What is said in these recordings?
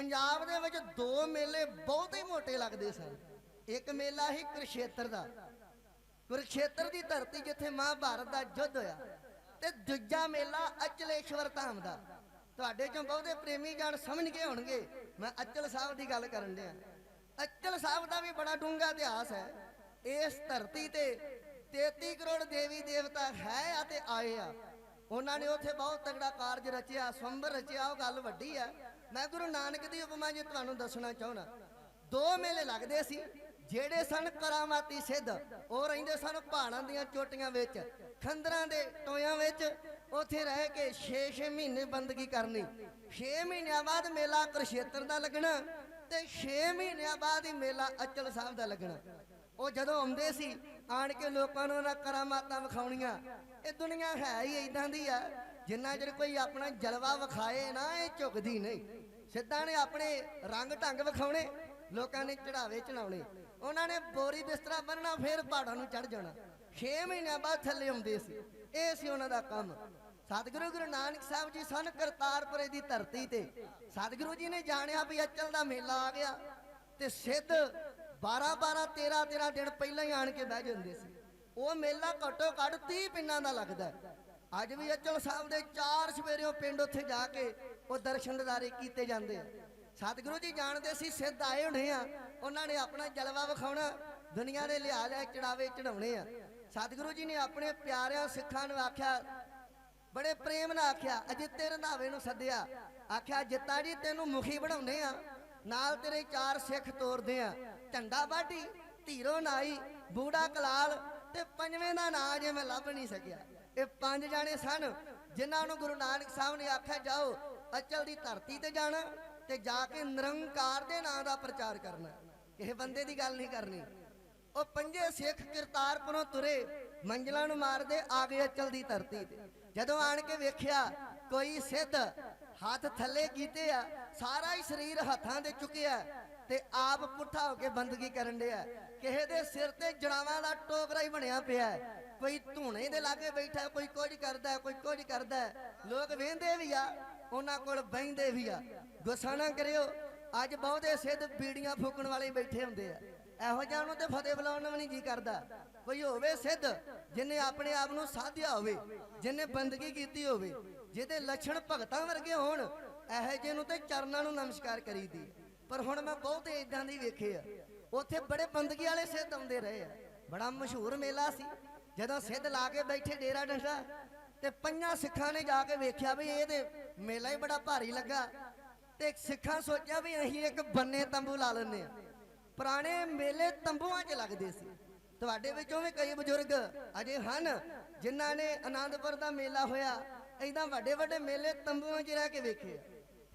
ਪੰਜਾਬ ਦੇ ਵਿੱਚ ਦੋ ਮੇਲੇ ਬਹੁਤੇ ਹੀ ਮੋਟੇ ਲੱਗਦੇ ਸਨ। ਇੱਕ ਮੇਲਾ ਸੀ ਕੁਰਸ਼ੇਤਰ ਦਾ। ਕੁਰਸ਼ੇਤਰ ਦੀ ਧਰਤੀ ਜਿੱਥੇ ਮਹਾਭਾਰਤ ਦਾ ਯੁੱਧ ਹੋਇਆ ਤੇ ਦੂਜਾ ਮੇਲਾ ਅਚਲੇਸ਼ਵਰ ਧਾਮ ਦਾ। ਤੁਹਾਡੇ ਚੋਂ ਬਹੁਤੇ ਪ੍ਰੇਮੀ ਜਾਣ ਸਮਝ ਗਏ ਹੋਣਗੇ, ਮੈਂ ਅਚਲ ਸਾਹਿਬ ਦੀ ਗੱਲ ਕਰਨ ਡਿਆ। ਅਚਲ ਸਾਹਿਬ ਦਾ ਵੀ ਬੜਾ ਡੂੰਘਾ ਇਤਿਹਾਸ ਹੈ। ਇਸ ਧਰਤੀ ਤੇ 33 ਕਰੋੜ ਦੇਵੀ ਦੇਵਤਾ ਹੈ ਆ ਤੇ ਆਏ ਆ। ਉਹਨਾਂ ਨੇ ਉੱਥੇ ਬਹੁਤ ਤਗੜਾ ਕਾਰਜ ਰਚਿਆ ਸੰਭਰ ਰਚਿਆ, ਉਹ ਗੱਲ ਵੱਡੀ ਆ। ਮੈਂ ਗੁਰੂ ਨਾਨਕ ਦੀ ਉਪਮਾ ਜੇ ਤੁਹਾਨੂੰ ਦੱਸਣਾ ਚਾਹਣਾ ਦੋ ਮੇਲੇ ਲੱਗਦੇ ਸੀ, ਜਿਹੜੇ ਸਨ ਕਰਾਮਾਤੀ ਸਿੱਧ। ਉਹ ਰਹਿੰਦੇ ਸਨ ਪਹਾੜਾਂ ਦੀਆਂ ਚੋਟੀਆਂ ਵਿੱਚ, ਖੰਦਰਾਂ ਦੇ ਟੋਇਆਂ ਵਿੱਚ। ਉੱਥੇ ਰਹਿ ਕੇ 6-6 ਮਹੀਨੇ ਬੰਦਗੀ ਕਰਨੀ। 6 ਮਹੀਨਿਆਂ ਬਾਅਦ ਮੇਲਾ ਕੁਰਸ਼ੇਤਰ ਦਾ ਲੱਗਣਾ ਤੇ 6 ਮਹੀਨਿਆਂ ਬਾਅਦ ਹੀ ਮੇਲਾ ਅਚਲ ਸਾਹਿਬ ਦਾ ਲੱਗਣਾ। ਉਹ ਜਦੋਂ ਆਉਂਦੇ ਸੀ, ਆਣ ਕੇ ਲੋਕਾਂ ਨੂੰ ਉਹਨਾਂ ਕਰਾਮਾਤਾਂ ਵਿਖਾਉਣੀਆਂ। ਇਹ ਦੁਨੀਆ ਹੈ ਹੀ ਇਦਾਂ ਦੀ ਆ, ਜਿੰਨਾ ਚਿਰ ਕੋਈ ਆਪਣਾ ਜਲਵਾ ਵਿਖਾਏ ਨਾ, ਇਹ ਝੁਕਦੀ ਨਹੀਂ। ਸਿੱਧਾਂ ਨੇ ਆਪਣੇ ਰੰਗ ਢੰਗ ਵਿਖਾਉਣੇ, ਲੋਕਾਂ ਨੇ ਚੜਾਵੇ ਚੜਾਉਣੇ ਉਹਨਾਂ ਨੇ ਬੋਰੀ ਬਿਸਤਰਾ ਬੰਨਣਾ ਫਿਰ ਪਹਾੜਾਂ ਨੂੰ ਚੜ ਜਾਣਾ। 6 ਮਹੀਨਿਆਂ ਬਾਅਦ ਥੱਲੇ ਆਉਂਦੇ ਸੀ। ਇਹ ਸੀ ਉਹਨਾਂ ਦਾ ਕੰਮ। ਸਤਿਗੁਰੂ ਗੁਰੂ ਨਾਨਕ ਸਾਹਿਬ ਜੀ ਸਨ ਕਰਤਾਰਪੁਰੇ ਦੀ ਧਰਤੀ ਤੇ। ਸਤਿਗੁਰੂ ਜੀ ਨੇ ਜਾਣਿਆ ਵੀ ਅਚਲ ਦਾ ਮੇਲਾ ਆ ਗਿਆ ਤੇ ਸਿੱਧ 12 12 13 13 ਦਿਨ ਪਹਿਲਾਂ ਹੀ ਆਣ ਕੇ ਬਹਿ ਜਾਂਦੇ ਸੀ। ਉਹ ਮੇਲਾ ਘੱਟੋ ਘੱਟ 30 ਪਿੰਡਾਂ ਦਾ ਲੱਗਦਾ। ਅੱਜ ਵੀ ਅਚਲ ਸਾਹਿਬ ਦੇ ਚਾਰ ਸਵੇਰਿਓਂ ਪਿੰਡ ਉੱਥੇ ਜਾ ਕੇ ਉਹ ਦਰਸ਼ਨਦਾਰੇ ਕੀਤੇ ਜਾਂਦੇ ਆ। ਸਤਿਗੁਰੂ ਜੀ ਜਾਣਦੇ ਸੀ, ਸਿੱਧ ਆਏ ਹੋਣੇ ਆ। ਉਹਨਾਂ ਨੇ ਆਪਣਾ ਜਲਵਾ ਵਿਖਾਉਣਾ, ਦੁਨੀਆ ਦੇ ਲਿਹਾਜ਼ ਲਿਆ ਚੜਾਵੇ ਚੜਾਉਣੇ ਆ। ਸਤਿਗੁਰੂ ਜੀ ਨੇ ਆਪਣੇ ਪਿਆਰਿਆਂ ਸਿੱਖਾਂ ਨੂੰ ਆਖਿਆ, ਬੜੇ ਪ੍ਰੇਮ ਨਾਲ ਆਖਿਆ ਅਜਿੱਤੇ ਰੰਧਾਵੇ ਨੂੰ ਸੱਦਿਆ। ਆਖਿਆ, ਜਿੱਤਾ ਜੀ, ਤੈਨੂੰ ਮੁਖੀ ਬਣਾਉਨੇ ਆ। ਨਾਲ ਤੇਰੇ ਚਾਰ ਸਿੱਖ ਤੋਰਦੇ ਆ। ਝੰਡਾ ਬਾਟੀ ਧੀਰੋ ਨਾਈ, ਬੂੜਾ ਕਲਾਲ ਤੇ ਪੰਜਵੇਂ ਦਾ ਨਾਂ ਜੇ ਮੈਂ ਲੱਭ ਨਹੀਂ ਸਕਿਆ। ਇਹ ਪੰਜ ਜਾਣੇ ਸਨ, ਜਿਨ੍ਹਾਂ ਨੂੰ ਗੁਰੂ ਨਾਨਕ ਸਾਹਿਬ ਨੇ ਆਖਿਆ, ਜਾਓ ਅਚਲ ਦੀ ਧਰਤੀ ਤੇ ਜਾਣਾ ਤੇ ਜਾ ਕੇ ਨਿਰੰਕਾਰ ਦੇ ਨਾਂ ਦਾ ਪ੍ਰਚਾਰ ਕਰਨਾ। ਕਿਸੇ ਬੰਦੇ ਦੀ ਗੱਲ ਨਹੀਂ ਕਰਨੀ। ਉਹ ਪੰਜੇ ਸਿੱਖ ਕਰਤਾਰਪੁਰੋਂ ਤੁਰੇ ਮੰਜ਼ਲਾਂ ਨੂੰ ਮਾਰਦੇ ਆ ਗਏ ਅਚਲ ਦੀ ਧਰਤੀ ਤੇ। ਜਦੋਂ ਆਣ ਕੇ ਵੇਖਿਆ ਕੋਈ ਸਿੱਧ ਹੱਥ ਥੱਲੇ ਕੀਤੇ ਆ, ਸਾਰਾ ਹੀ ਸਰੀਰ ਹੱਥਾਂ ਦੇ ਚੁੱਕਿਆ ਤੇ ਆਪ ਪੁੱਠਾ ਹੋ ਕੇ ਬੰਦਗੀ ਕਰਨ ਡਿਆ। ਕਿਸੇ ਦੇ ਸਿਰ ਤੇ ਜੜਾਵਾਂ ਦਾ ਟੋਕਰਾ ਹੀ ਬਣਿਆ ਪਿਆ। ਕੋਈ ਧੂਣੇ ਦੇ ਲਾਗੇ ਬੈਠਾ, ਕੋਈ ਕੁਝ ਕਰਦਾ, ਕੋਈ ਕੁਝ ਕਰਦਾ। ਲੋਕ ਵੇਂਦੇ ਵੀ ਆ ਉਹਨਾਂ ਕੋਲ ਬਹਿੰਦੇ ਵੀ ਆ। ਗੁੱਸਾ ਨਾ ਕਰਿਓ। ਅੱਜ ਬਹੁਤੇ ਸਿੱਧ ਬੀੜੀਆਂ ਫੂਕਣ ਵਾਲੇ ਬੈਠੇ ਹੁੰਦੇ ਆ। ਇਹੋ ਜਿਹਾ ਨੂੰ ਤੇ ਫਤਿਹ ਬੁਲਾਉਣ ਨੂੰ ਨਹੀਂ ਜੀ ਕਰਦਾ। ਕੋਈ ਹੋਵੇ ਸਿੱਧ, ਜਿਨੇ ਆਪਣੇ ਆਪ ਨੂੰ ਸਾਧਿਆ ਹੋਵੇ, ਜਿਨੇ ਬੰਦਗੀ ਕੀਤੀ ਹੋਵੇ, ਜਿਹਦੇ ਲੱਛਣ ਭਗਤਾਂ ਵਰਗੇ ਹੋਣ, ਇਹੋ ਜਿਹੇ ਨੂੰ ਤੇ ਚਰਨਾਂ ਨੂੰ ਨਮਸਕਾਰ ਕਰੀਦੀ ਪਰ ਹੁਣ ਮੈਂ ਬਹੁਤੇ ਇਦਾਂ ਦੀ ਵੇਖੇ ਆ। ਉੱਥੇ ਬੜੇ ਬੰਦਗੀ ਵਾਲੇ ਸਿੱਧ ਆਉਂਦੇ ਰਹੇ ਆ। ਬੜਾ ਮਸ਼ਹੂਰ ਮੇਲਾ ਸੀ। ਜਦੋਂ ਸਿੱਧ ਲਾ ਕੇ ਬੈਠੇ ਡੇਰਾ ਡੰਡਾ ਤੇ ਪੰਜਾਂ ਸਿੱਖਾਂ ਨੇ ਜਾ ਕੇ ਵੇਖਿਆ ਵੀ ਇਹ ਤੇ ਮੇਲਾ ਹੀ ਬੜਾ ਭਾਰੀ ਲੱਗਾ। ਤੇ ਸਿੱਖਾਂ ਸੋਚਿਆ ਵੀ ਅਸੀਂ ਇੱਕ ਬੰਨੇ ਤੰਬੂ ਲਾ ਲੈਨੇ ਆ ਪੁਰਾਣੇ ਮੇਲੇ ਤੰਬੂਆਂ 'ਚ ਲੱਗਦੇ ਸੀ। ਤੁਹਾਡੇ ਵਿੱਚੋਂ ਵੀ ਕਈ ਬਜ਼ੁਰਗ ਅਜੇ ਹਨ, ਜਿਨ੍ਹਾਂ ਨੇ ਆਨੰਦਪੁਰ ਦਾ ਮੇਲਾ ਹੋਇਆ। ਐਦਾਂ ਵੱਡੇ ਵੱਡੇ ਮੇਲੇ ਤੰਬੂਆਂ 'ਚ ਰਹਿ ਕੇ ਵੇਖੇ।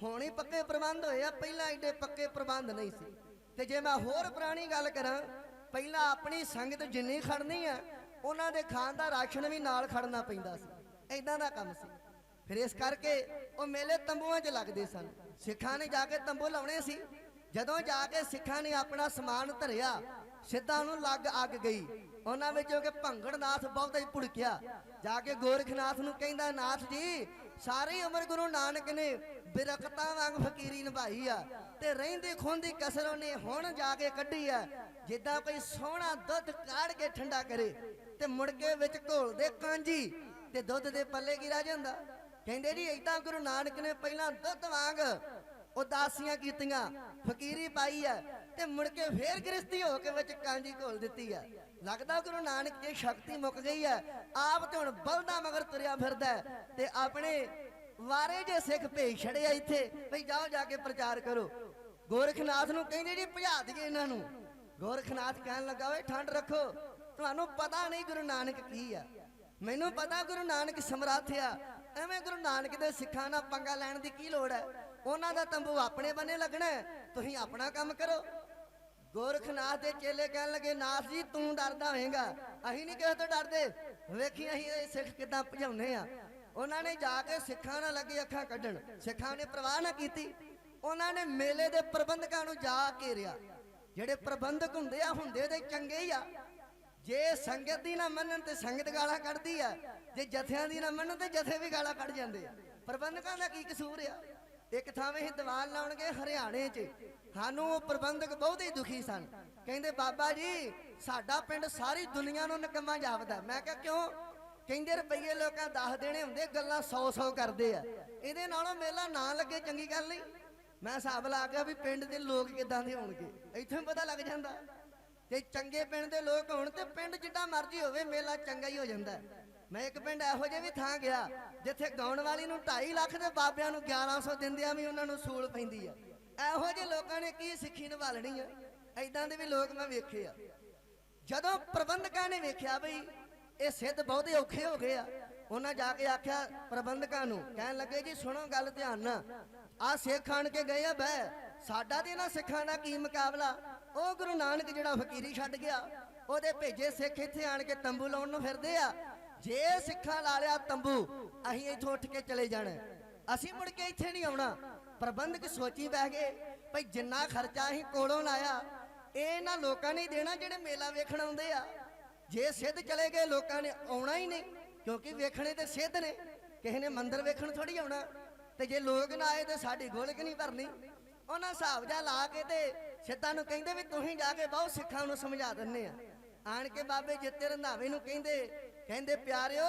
ਹੁਣ ਹੀ ਪੱਕੇ ਪ੍ਰਬੰਧ ਹੋਏ ਆ, ਪਹਿਲਾਂ ਐਡੇ ਪੱਕੇ ਪ੍ਰਬੰਧ ਨਹੀਂ ਸੀ। ਤੇ ਜੇ ਮੈਂ ਹੋਰ ਪੁਰਾਣੀ ਗੱਲ ਕਰਾਂ, ਪਹਿਲਾਂ ਆਪਣੀ ਸੰਗਤ ਜਿੰਨੀ ਖੜਨੀ ਆ, ਉਹਨਾਂ ਦੇ ਖਾਣ ਦਾ ਰਾਸ਼ਨ ਵੀ ਨਾਲ ਖੜਨਾ ਪੈਂਦਾ ਸੀ। ਐਦਾਂ ਦਾ ਕੰਮ ਸੀ। ਫਿਰ ਇਸ ਕਰਕੇ ਉਹ ਮੇਲੇ ਤੰਬੂਆਂ 'ਚ ਲੱਗਦੇ ਸਨ। ਸਿੱਖਾਂ ਨੇ ਜਾ ਕੇ ਤੰਬੂ ਲਾਉਣੇ ਸੀ। ਜਦੋਂ ਜਾ ਕੇ ਸਿੱਖਾਂ ਨੇ ਆਪਣਾ ਸਮਾਨ ਧਰਿਆ, ਸਿੱਧਾ ਨੂੰ ਲੱਗ ਅੱਗ ਗਈ। ਉਹਨਾਂ ਵਿੱਚੋਂ ਕਿ ਭੰਗੜਨਾਥ ਬਹੁਤਾ ਹੀ ਭੁੜਕਿਆ। ਜਾ ਕੇ ਗੋਰਖਨਾਥ ਨੂੰ ਕਹਿੰਦਾ, ਨਾਥ ਜੀ, ਸਾਰੀ ਉਮਰ ਗੁਰੂ ਨਾਨਕ ਨੇ ਬਿਰਕਤਾਂ ਵਾਂਗ ਫਕੀਰੀ ਨਿਭਾਈ ਆ ਤੇ ਰਹਿੰਦੀ ਖੁੰਦੀ ਕਸਰ ਉਹਨੇ ਹੁਣ ਜਾ ਕੇ ਕੱਢੀ ਆ। ਜਿੱਦਾਂ ਕੋਈ ਸੋਹਣਾ ਦੁੱਧ ਕਾੜ ਕੇ ਠੰਡਾ ਕਰੇ ਤੇ ਮੁੜ ਕੇ ਵਿੱਚ ਘੋਲਦੇ ਕਾਂਜੀ ਤੇ ਦੁੱਧ ਦੇ ਪੱਲੇ ਕੀ ਰਹਿ ਜਾਂਦਾ। ਕਹਿੰਦੇ ਜੀ, ਏਦਾਂ ਗੁਰੂ ਨਾਨਕ ਨੇ ਪਹਿਲਾਂ ਦੁੱਧ ਵਾਂਗ ਉਦਾਸੀਆਂ ਕੀਤੀਆਂ, ਫਕੀਰੀ ਪਾਈ ਆ ਤੇ ਮੁੜ ਕੇ ਫੇਰ ਗ੍ਰਸਤੀ ਹੋ ਕੇ ਵਿੱਚ ਕਾਂਜੀ ਘੋਲ ਦਿੱਤੀ ਆ ਲੱਗਦਾ ਗੁਰੂ ਨਾਨਕ ਦੀ ਸ਼ਕਤੀ ਮੁੱਕ ਗਈ ਆ ਆਪ ਤੇ ਹੁਣ ਬਲਦਾ ਮਗਰ ਤੁਰਿਆ ਫਿਰਦਾ ਤੇ ਆਪਣੇ ਵਾਰੇ ਜੇ ਸਿੱਖ ਭੇਜ ਛੜਿਆ ਇੱਥੇ ਭਈ ਜਾਓ ਜਾ ਕੇ ਪ੍ਰਚਾਰ ਕਰੋ। ਗੋਰਖਨਾਥ ਨੂੰ ਕਹਿੰਦੇ ਜੀ, ਭਜਾ ਦਈਏ ਇਹਨਾਂ ਨੂੰ। ਗੋਰਖਨਾਥ ਕਹਿਣ ਲੱਗਾ, ਓਏ ਠੰਡ ਰੱਖੋ, ਤੁਹਾਨੂੰ ਪਤਾ ਨਹੀਂ ਗੁਰੂ ਨਾਨਕ ਕੀ ਆ ਮੈਨੂੰ ਪਤਾ ਗੁਰੂ ਨਾਨਕ ਸਮਰੱਥ ਆ। ਐਵੇਂ ਗੁਰੂ ਨਾਨਕ ਦੇ ਸਿੱਖਾਂ ਨਾਲ ਪੰਗਾ ਲੈਣ ਦੀ ਕੀ ਲੋੜ ਹੈ? ਉਹਨਾਂ ਦਾ ਤੰਬੂ ਆਪਣੇ ਬੰਨੇ ਲੱਗਣਾ ਤੁਸੀਂ ਆਪਣਾ ਕੰਮ ਕਰੋ। ਗੋਰਖਨਾਥ ਦੇ ਚੇਲੇ ਕਹਿਣ ਲੱਗੇ, ਨਾਥ ਜੀ, ਤੂੰ ਡਰਦਾ ਹੋਏਗਾ। ਅਸੀਂ ਨਹੀਂ ਕਿਸੇ ਤੋਂ ਡਰਦੇ। ਵੇਖੀ ਅਸੀਂ ਇਹ ਸਿੱਖ ਕਿਦਾਂ ਭਜਾਉਨੇ ਆ। ਉਹਨਾਂ ਨੇ ਜਾ ਕੇ ਸਿੱਖਾਂ ਨਾਲ ਲੱਗੇ ਅੱਖਾਂ ਕੱਢਣ। ਸਿੱਖਾਂ ਨੇ ਪ੍ਰਵਾਹ ਨਾ ਕੀਤੀ। ਉਹਨਾਂ ਨੇ ਮੇਲੇ ਦੇ ਪ੍ਰਬੰਧਕਾਂ ਨੂੰ ਜਾ ਘੇਰਿਆ। ਜਿਹੜੇ ਪ੍ਰਬੰਧਕ ਹੁੰਦੇ ਆ, ਹੁੰਦੇ ਤੇ ਚੰਗੇ ਹੀ ਆ। ਜੇ ਸੰਗਤ ਦੀ ਨਾ ਮੰਨਣ ਤੇ ਸੰਗਤ ਗਾਲਾਂ ਕੱਢਦੀ ਆ, ਜੇ ਜਥਿਆਂ ਦੀ ਨਾ ਮੰਨਣ ਤੇ ਜਥੇ ਵੀ ਗਾਲਾਂ ਕੱਢ ਜਾਂਦੇ ਆ। ਪ੍ਰਬੰਧਕਾਂ ਦਾ ਕੀ ਕਸੂਰ ਆ? ਇੱਕ ਥਾਂ ਅਸੀਂ ਦੀਵਾਨ ਲਾਉਣਗੇ ਹਰਿਆਣੇ 'ਚ। ਸਾਨੂੰ ਉਹ ਪ੍ਰਬੰਧਕ ਬਹੁਤ ਹੀ ਦੁਖੀ ਸਨ। ਕਹਿੰਦੇ, ਬਾਬਾ ਜੀ, ਸਾਡਾ ਪਿੰਡ ਸਾਰੀ ਦੁਨੀਆ ਨੂੰ ਨਕਮਾ ਜਾਪਦਾ। ਮੈਂ ਕਿਹਾ, ਕਿਉਂ? ਕਹਿੰਦੇ, ਰੁਪਈਏ ਲੋਕਾਂ 10 ਦੇਣੇ ਹੁੰਦੇ, ਗੱਲਾਂ 100 100 ਕਰਦੇ ਆ। ਇਹਦੇ ਨਾਲੋਂ ਮੇਲਾ ਨਾ ਲੱਗੇ ਚੰਗੀ ਗੱਲ ਨਹੀਂ? ਮੈਂ ਹਿਸਾਬ ਲਾ ਗਿਆ ਵੀ ਪਿੰਡ ਦੇ ਲੋਕ ਕਿਦਾਂ ਦੇ ਹੋਣਗੇ? ਇੱਥੋਂ ਹੀ ਪਤਾ ਲੱਗ ਜਾਂਦਾ। ਤੇ ਚੰਗੇ ਪਿੰਡ ਦੇ ਲੋਕ ਹੋਣ ਤੇ ਪਿੰਡ ਜਿੱਡਾ ਮਰਜ਼ੀ ਹੋਵੇ, ਮੇਲਾ ਚੰਗਾ ਹੀ ਹੋ ਜਾਂਦਾ ਮੈਂ ਇੱਕ ਪਿੰਡ ਇਹੋ ਜਿਹੇ ਵੀ ਥਾਂ ਗਿਆ, ਜਿੱਥੇ ਗਾਉਣ ਵਾਲੀ ਨੂੰ 2.5 ਲੱਖ ਦੇ ਬਾਬਿਆਂ ਨੂੰ 1100 ਦਿੰਦਿਆਂ ਵੀ ਉਹਨਾਂ ਨੂੰ ਸੂਲ ਪੈਂਦੀ ਆ। ਇਹੋ ਜਿਹੇ ਲੋਕਾਂ ਨੇ ਕੀ ਸਿੱਖੀ ਨਿਭਾਲਣੀ ਆ? ਐਦਾਂ ਦੇ ਵੀ ਲੋਕ ਮੈਂ ਵੇਖੇ ਆ। ਜਦੋਂ ਪ੍ਰਬੰਧਕਾਂ ਨੇ ਵੇਖਿਆ ਬਈ, ਇਹ ਸਿੱਧ ਬਹੁਤੇ ਔਖੇ ਹੋ ਗਏ ਆ, ਉਹਨਾਂ ਜਾ ਕੇ ਆਖਿਆ ਪ੍ਰਬੰਧਕਾਂ ਨੂੰ, ਕਹਿਣ ਲੱਗੇ, ਜੀ ਸੁਣੋ ਗੱਲ ਧਿਆਨ ਨਾਲ। ਆ ਸਿੱਖ ਆਣ ਕੇ ਗਏ ਆ, ਬਹਿ। ਸਾਡਾ ਤੇ ਇਹਨਾਂ ਸਿੱਖਾਂ ਦਾ ਕੀ ਮੁਕਾਬਲਾ? ਉਹ ਗੁਰੂ ਨਾਨਕ ਜਿਹੜਾ ਫਕੀਰੀ ਛੱਡ ਗਿਆ, ਉਹਦੇ ਭੇਜੇ ਸਿੱਖ ਇੱਥੇ ਆਣ ਕੇ ਤੰਬੂ ਲਾਉਣ ਨੂੰ ਫਿਰਦੇ ਆ। ਜੇ ਸਿੱਖਾਂ ਲਾ ਲਿਆ ਤੰਬੂ, ਅਸੀਂ ਇੱਥੋਂ ਉੱਠ ਕੇ ਚਲੇ ਜਾਣਾ। ਅਸੀਂ ਮੁੜ ਕੇ ਇੱਥੇ ਨਹੀਂ ਆਉਣਾ। ਪ੍ਰਬੰਧਕ ਸੋਚੀ ਬਹਿ ਗਏ, ਭਈ ਜਿੰਨਾ ਖਰਚਾ ਅਸੀਂ ਕੋਲੋਂ ਲਾਇਆ, ਇਹ ਇਹਨਾਂ ਲੋਕਾਂ ਨੇ ਦੇਣਾ ਜਿਹੜੇ ਮੇਲਾ ਵੇਖਣ ਆਉਂਦੇ ਆ। ਜੇ ਸਿੱਧ ਚਲੇ ਗਏ, ਲੋਕਾਂ ਨੇ ਆਉਣਾ ਹੀ ਨਹੀਂ, ਕਿਉਂਕਿ ਵੇਖਣੇ ਤੇ ਸਿੱਧ ਨੇ। ਕਿਸੇ ਨੇ ਮੰਦਿਰ ਵੇਖਣ ਥੋੜੀ ਆਉਣਾ। ਤੇ ਜੇ ਲੋਕ ਨਾ ਆਏ ਤੇ ਸਾਡੀ ਗੋਲਕ ਨਹੀਂ ਭਰਨੀ। ਉਹਨਾਂ ਹਿਸਾਬ ਜਾ ਲਾ ਕੇ ਤੇ ਸਿੱਧਾ ਨੂੰ ਕਹਿੰਦੇ ਵੀ ਤੁਸੀਂ ਜਾ ਕੇ ਬਹੁਤ ਸਿੱਖਾਂ ਨੂੰ ਸਮਝਾ ਦਿੰਨੇ ਆ। ਆਣ ਕੇ ਬਾਬੇ ਜਿੱਤੇ ਰੰਧਾਵੇ ਨੂੰ ਕਹਿੰਦੇ ਕਹਿੰਦੇ, ਪਿਆਰਿਓ,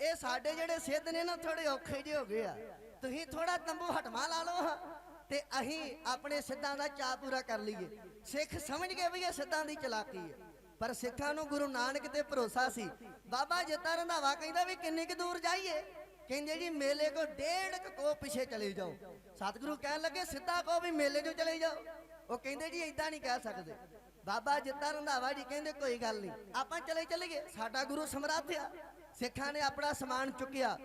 ਇਹ ਸਾਡੇ ਜਿਹੜੇ ਸਿੱਧ ਨੇ ਨਾ ਥੋੜੇ ਔਖੇ ਜਿਹੇ ਹੋ ਗਏ ਆ। ਤੁਸੀਂ ਥੋੜਾ ਤੰਬੂ ਹਟਵਾ ਲਾ ਲਓ ਹਾਂ ਤੇ ਅਸੀਂ ਆਪਣੇ ਸਿੱਧਾਂ ਦਾ ਚਾਅ ਪੂਰਾ ਕਰ ਲਈਏ। ਸਿੱਖ ਸਮਝ ਗਏ ਵੀ ਇਹ ਸਿੱਧਾਂ ਦੀ ਚਲਾਕੀ ਹੈ ਪਰ ਸਿੱਖਾਂ ਨੂੰ ਗੁਰੂ ਨਾਨਕ ਤੇ ਭਰੋਸਾ ਸੀ। ਬਾਬਾ ਜਿੱਤਾ ਰੰਧਾਵਾ ਕਹਿੰਦਾ ਵੀ ਕਿੰਨੀ ਕੁ ਦੂਰ ਜਾਈਏ? ਕਹਿੰਦੇ ਜੀ, ਮੇਲੇ ਕੋ ਡੇਢ ਕੁ ਕੋ ਪਿੱਛੇ ਚਲੇ ਜਾਓ। ਸਤਿਗੁਰੂ ਕਹਿਣ ਲੱਗੇ, ਸਿੱਧਾ ਕੋ ਵੀ ਮੇਲੇ 'ਚੋਂ ਚਲੇ ਜਾਓ। ਉਹ ਕਹਿੰਦੇ ਜੀ ਇਦਾਂ ਨਹੀਂ ਕਹਿ ਸਕਦੇ। ਬਾਬਾ ਜਿੱਤਾ ਰੰਧਾਵਾ ਜੀ ਕਹਿੰਦੇ, ਕੋਈ ਗੱਲ ਨਹੀਂ। ਆਪਾਂ ਚਲੇ ਚਲੀਏ। ਸਾਡਾ ਗੁਰੂ ਸਮਰੱਥ ਆ ਸਿੱਖਾਂ ਨੇ ਆਪਣਾ ਸਮਾਨ ਚੁੱਕਿਆ।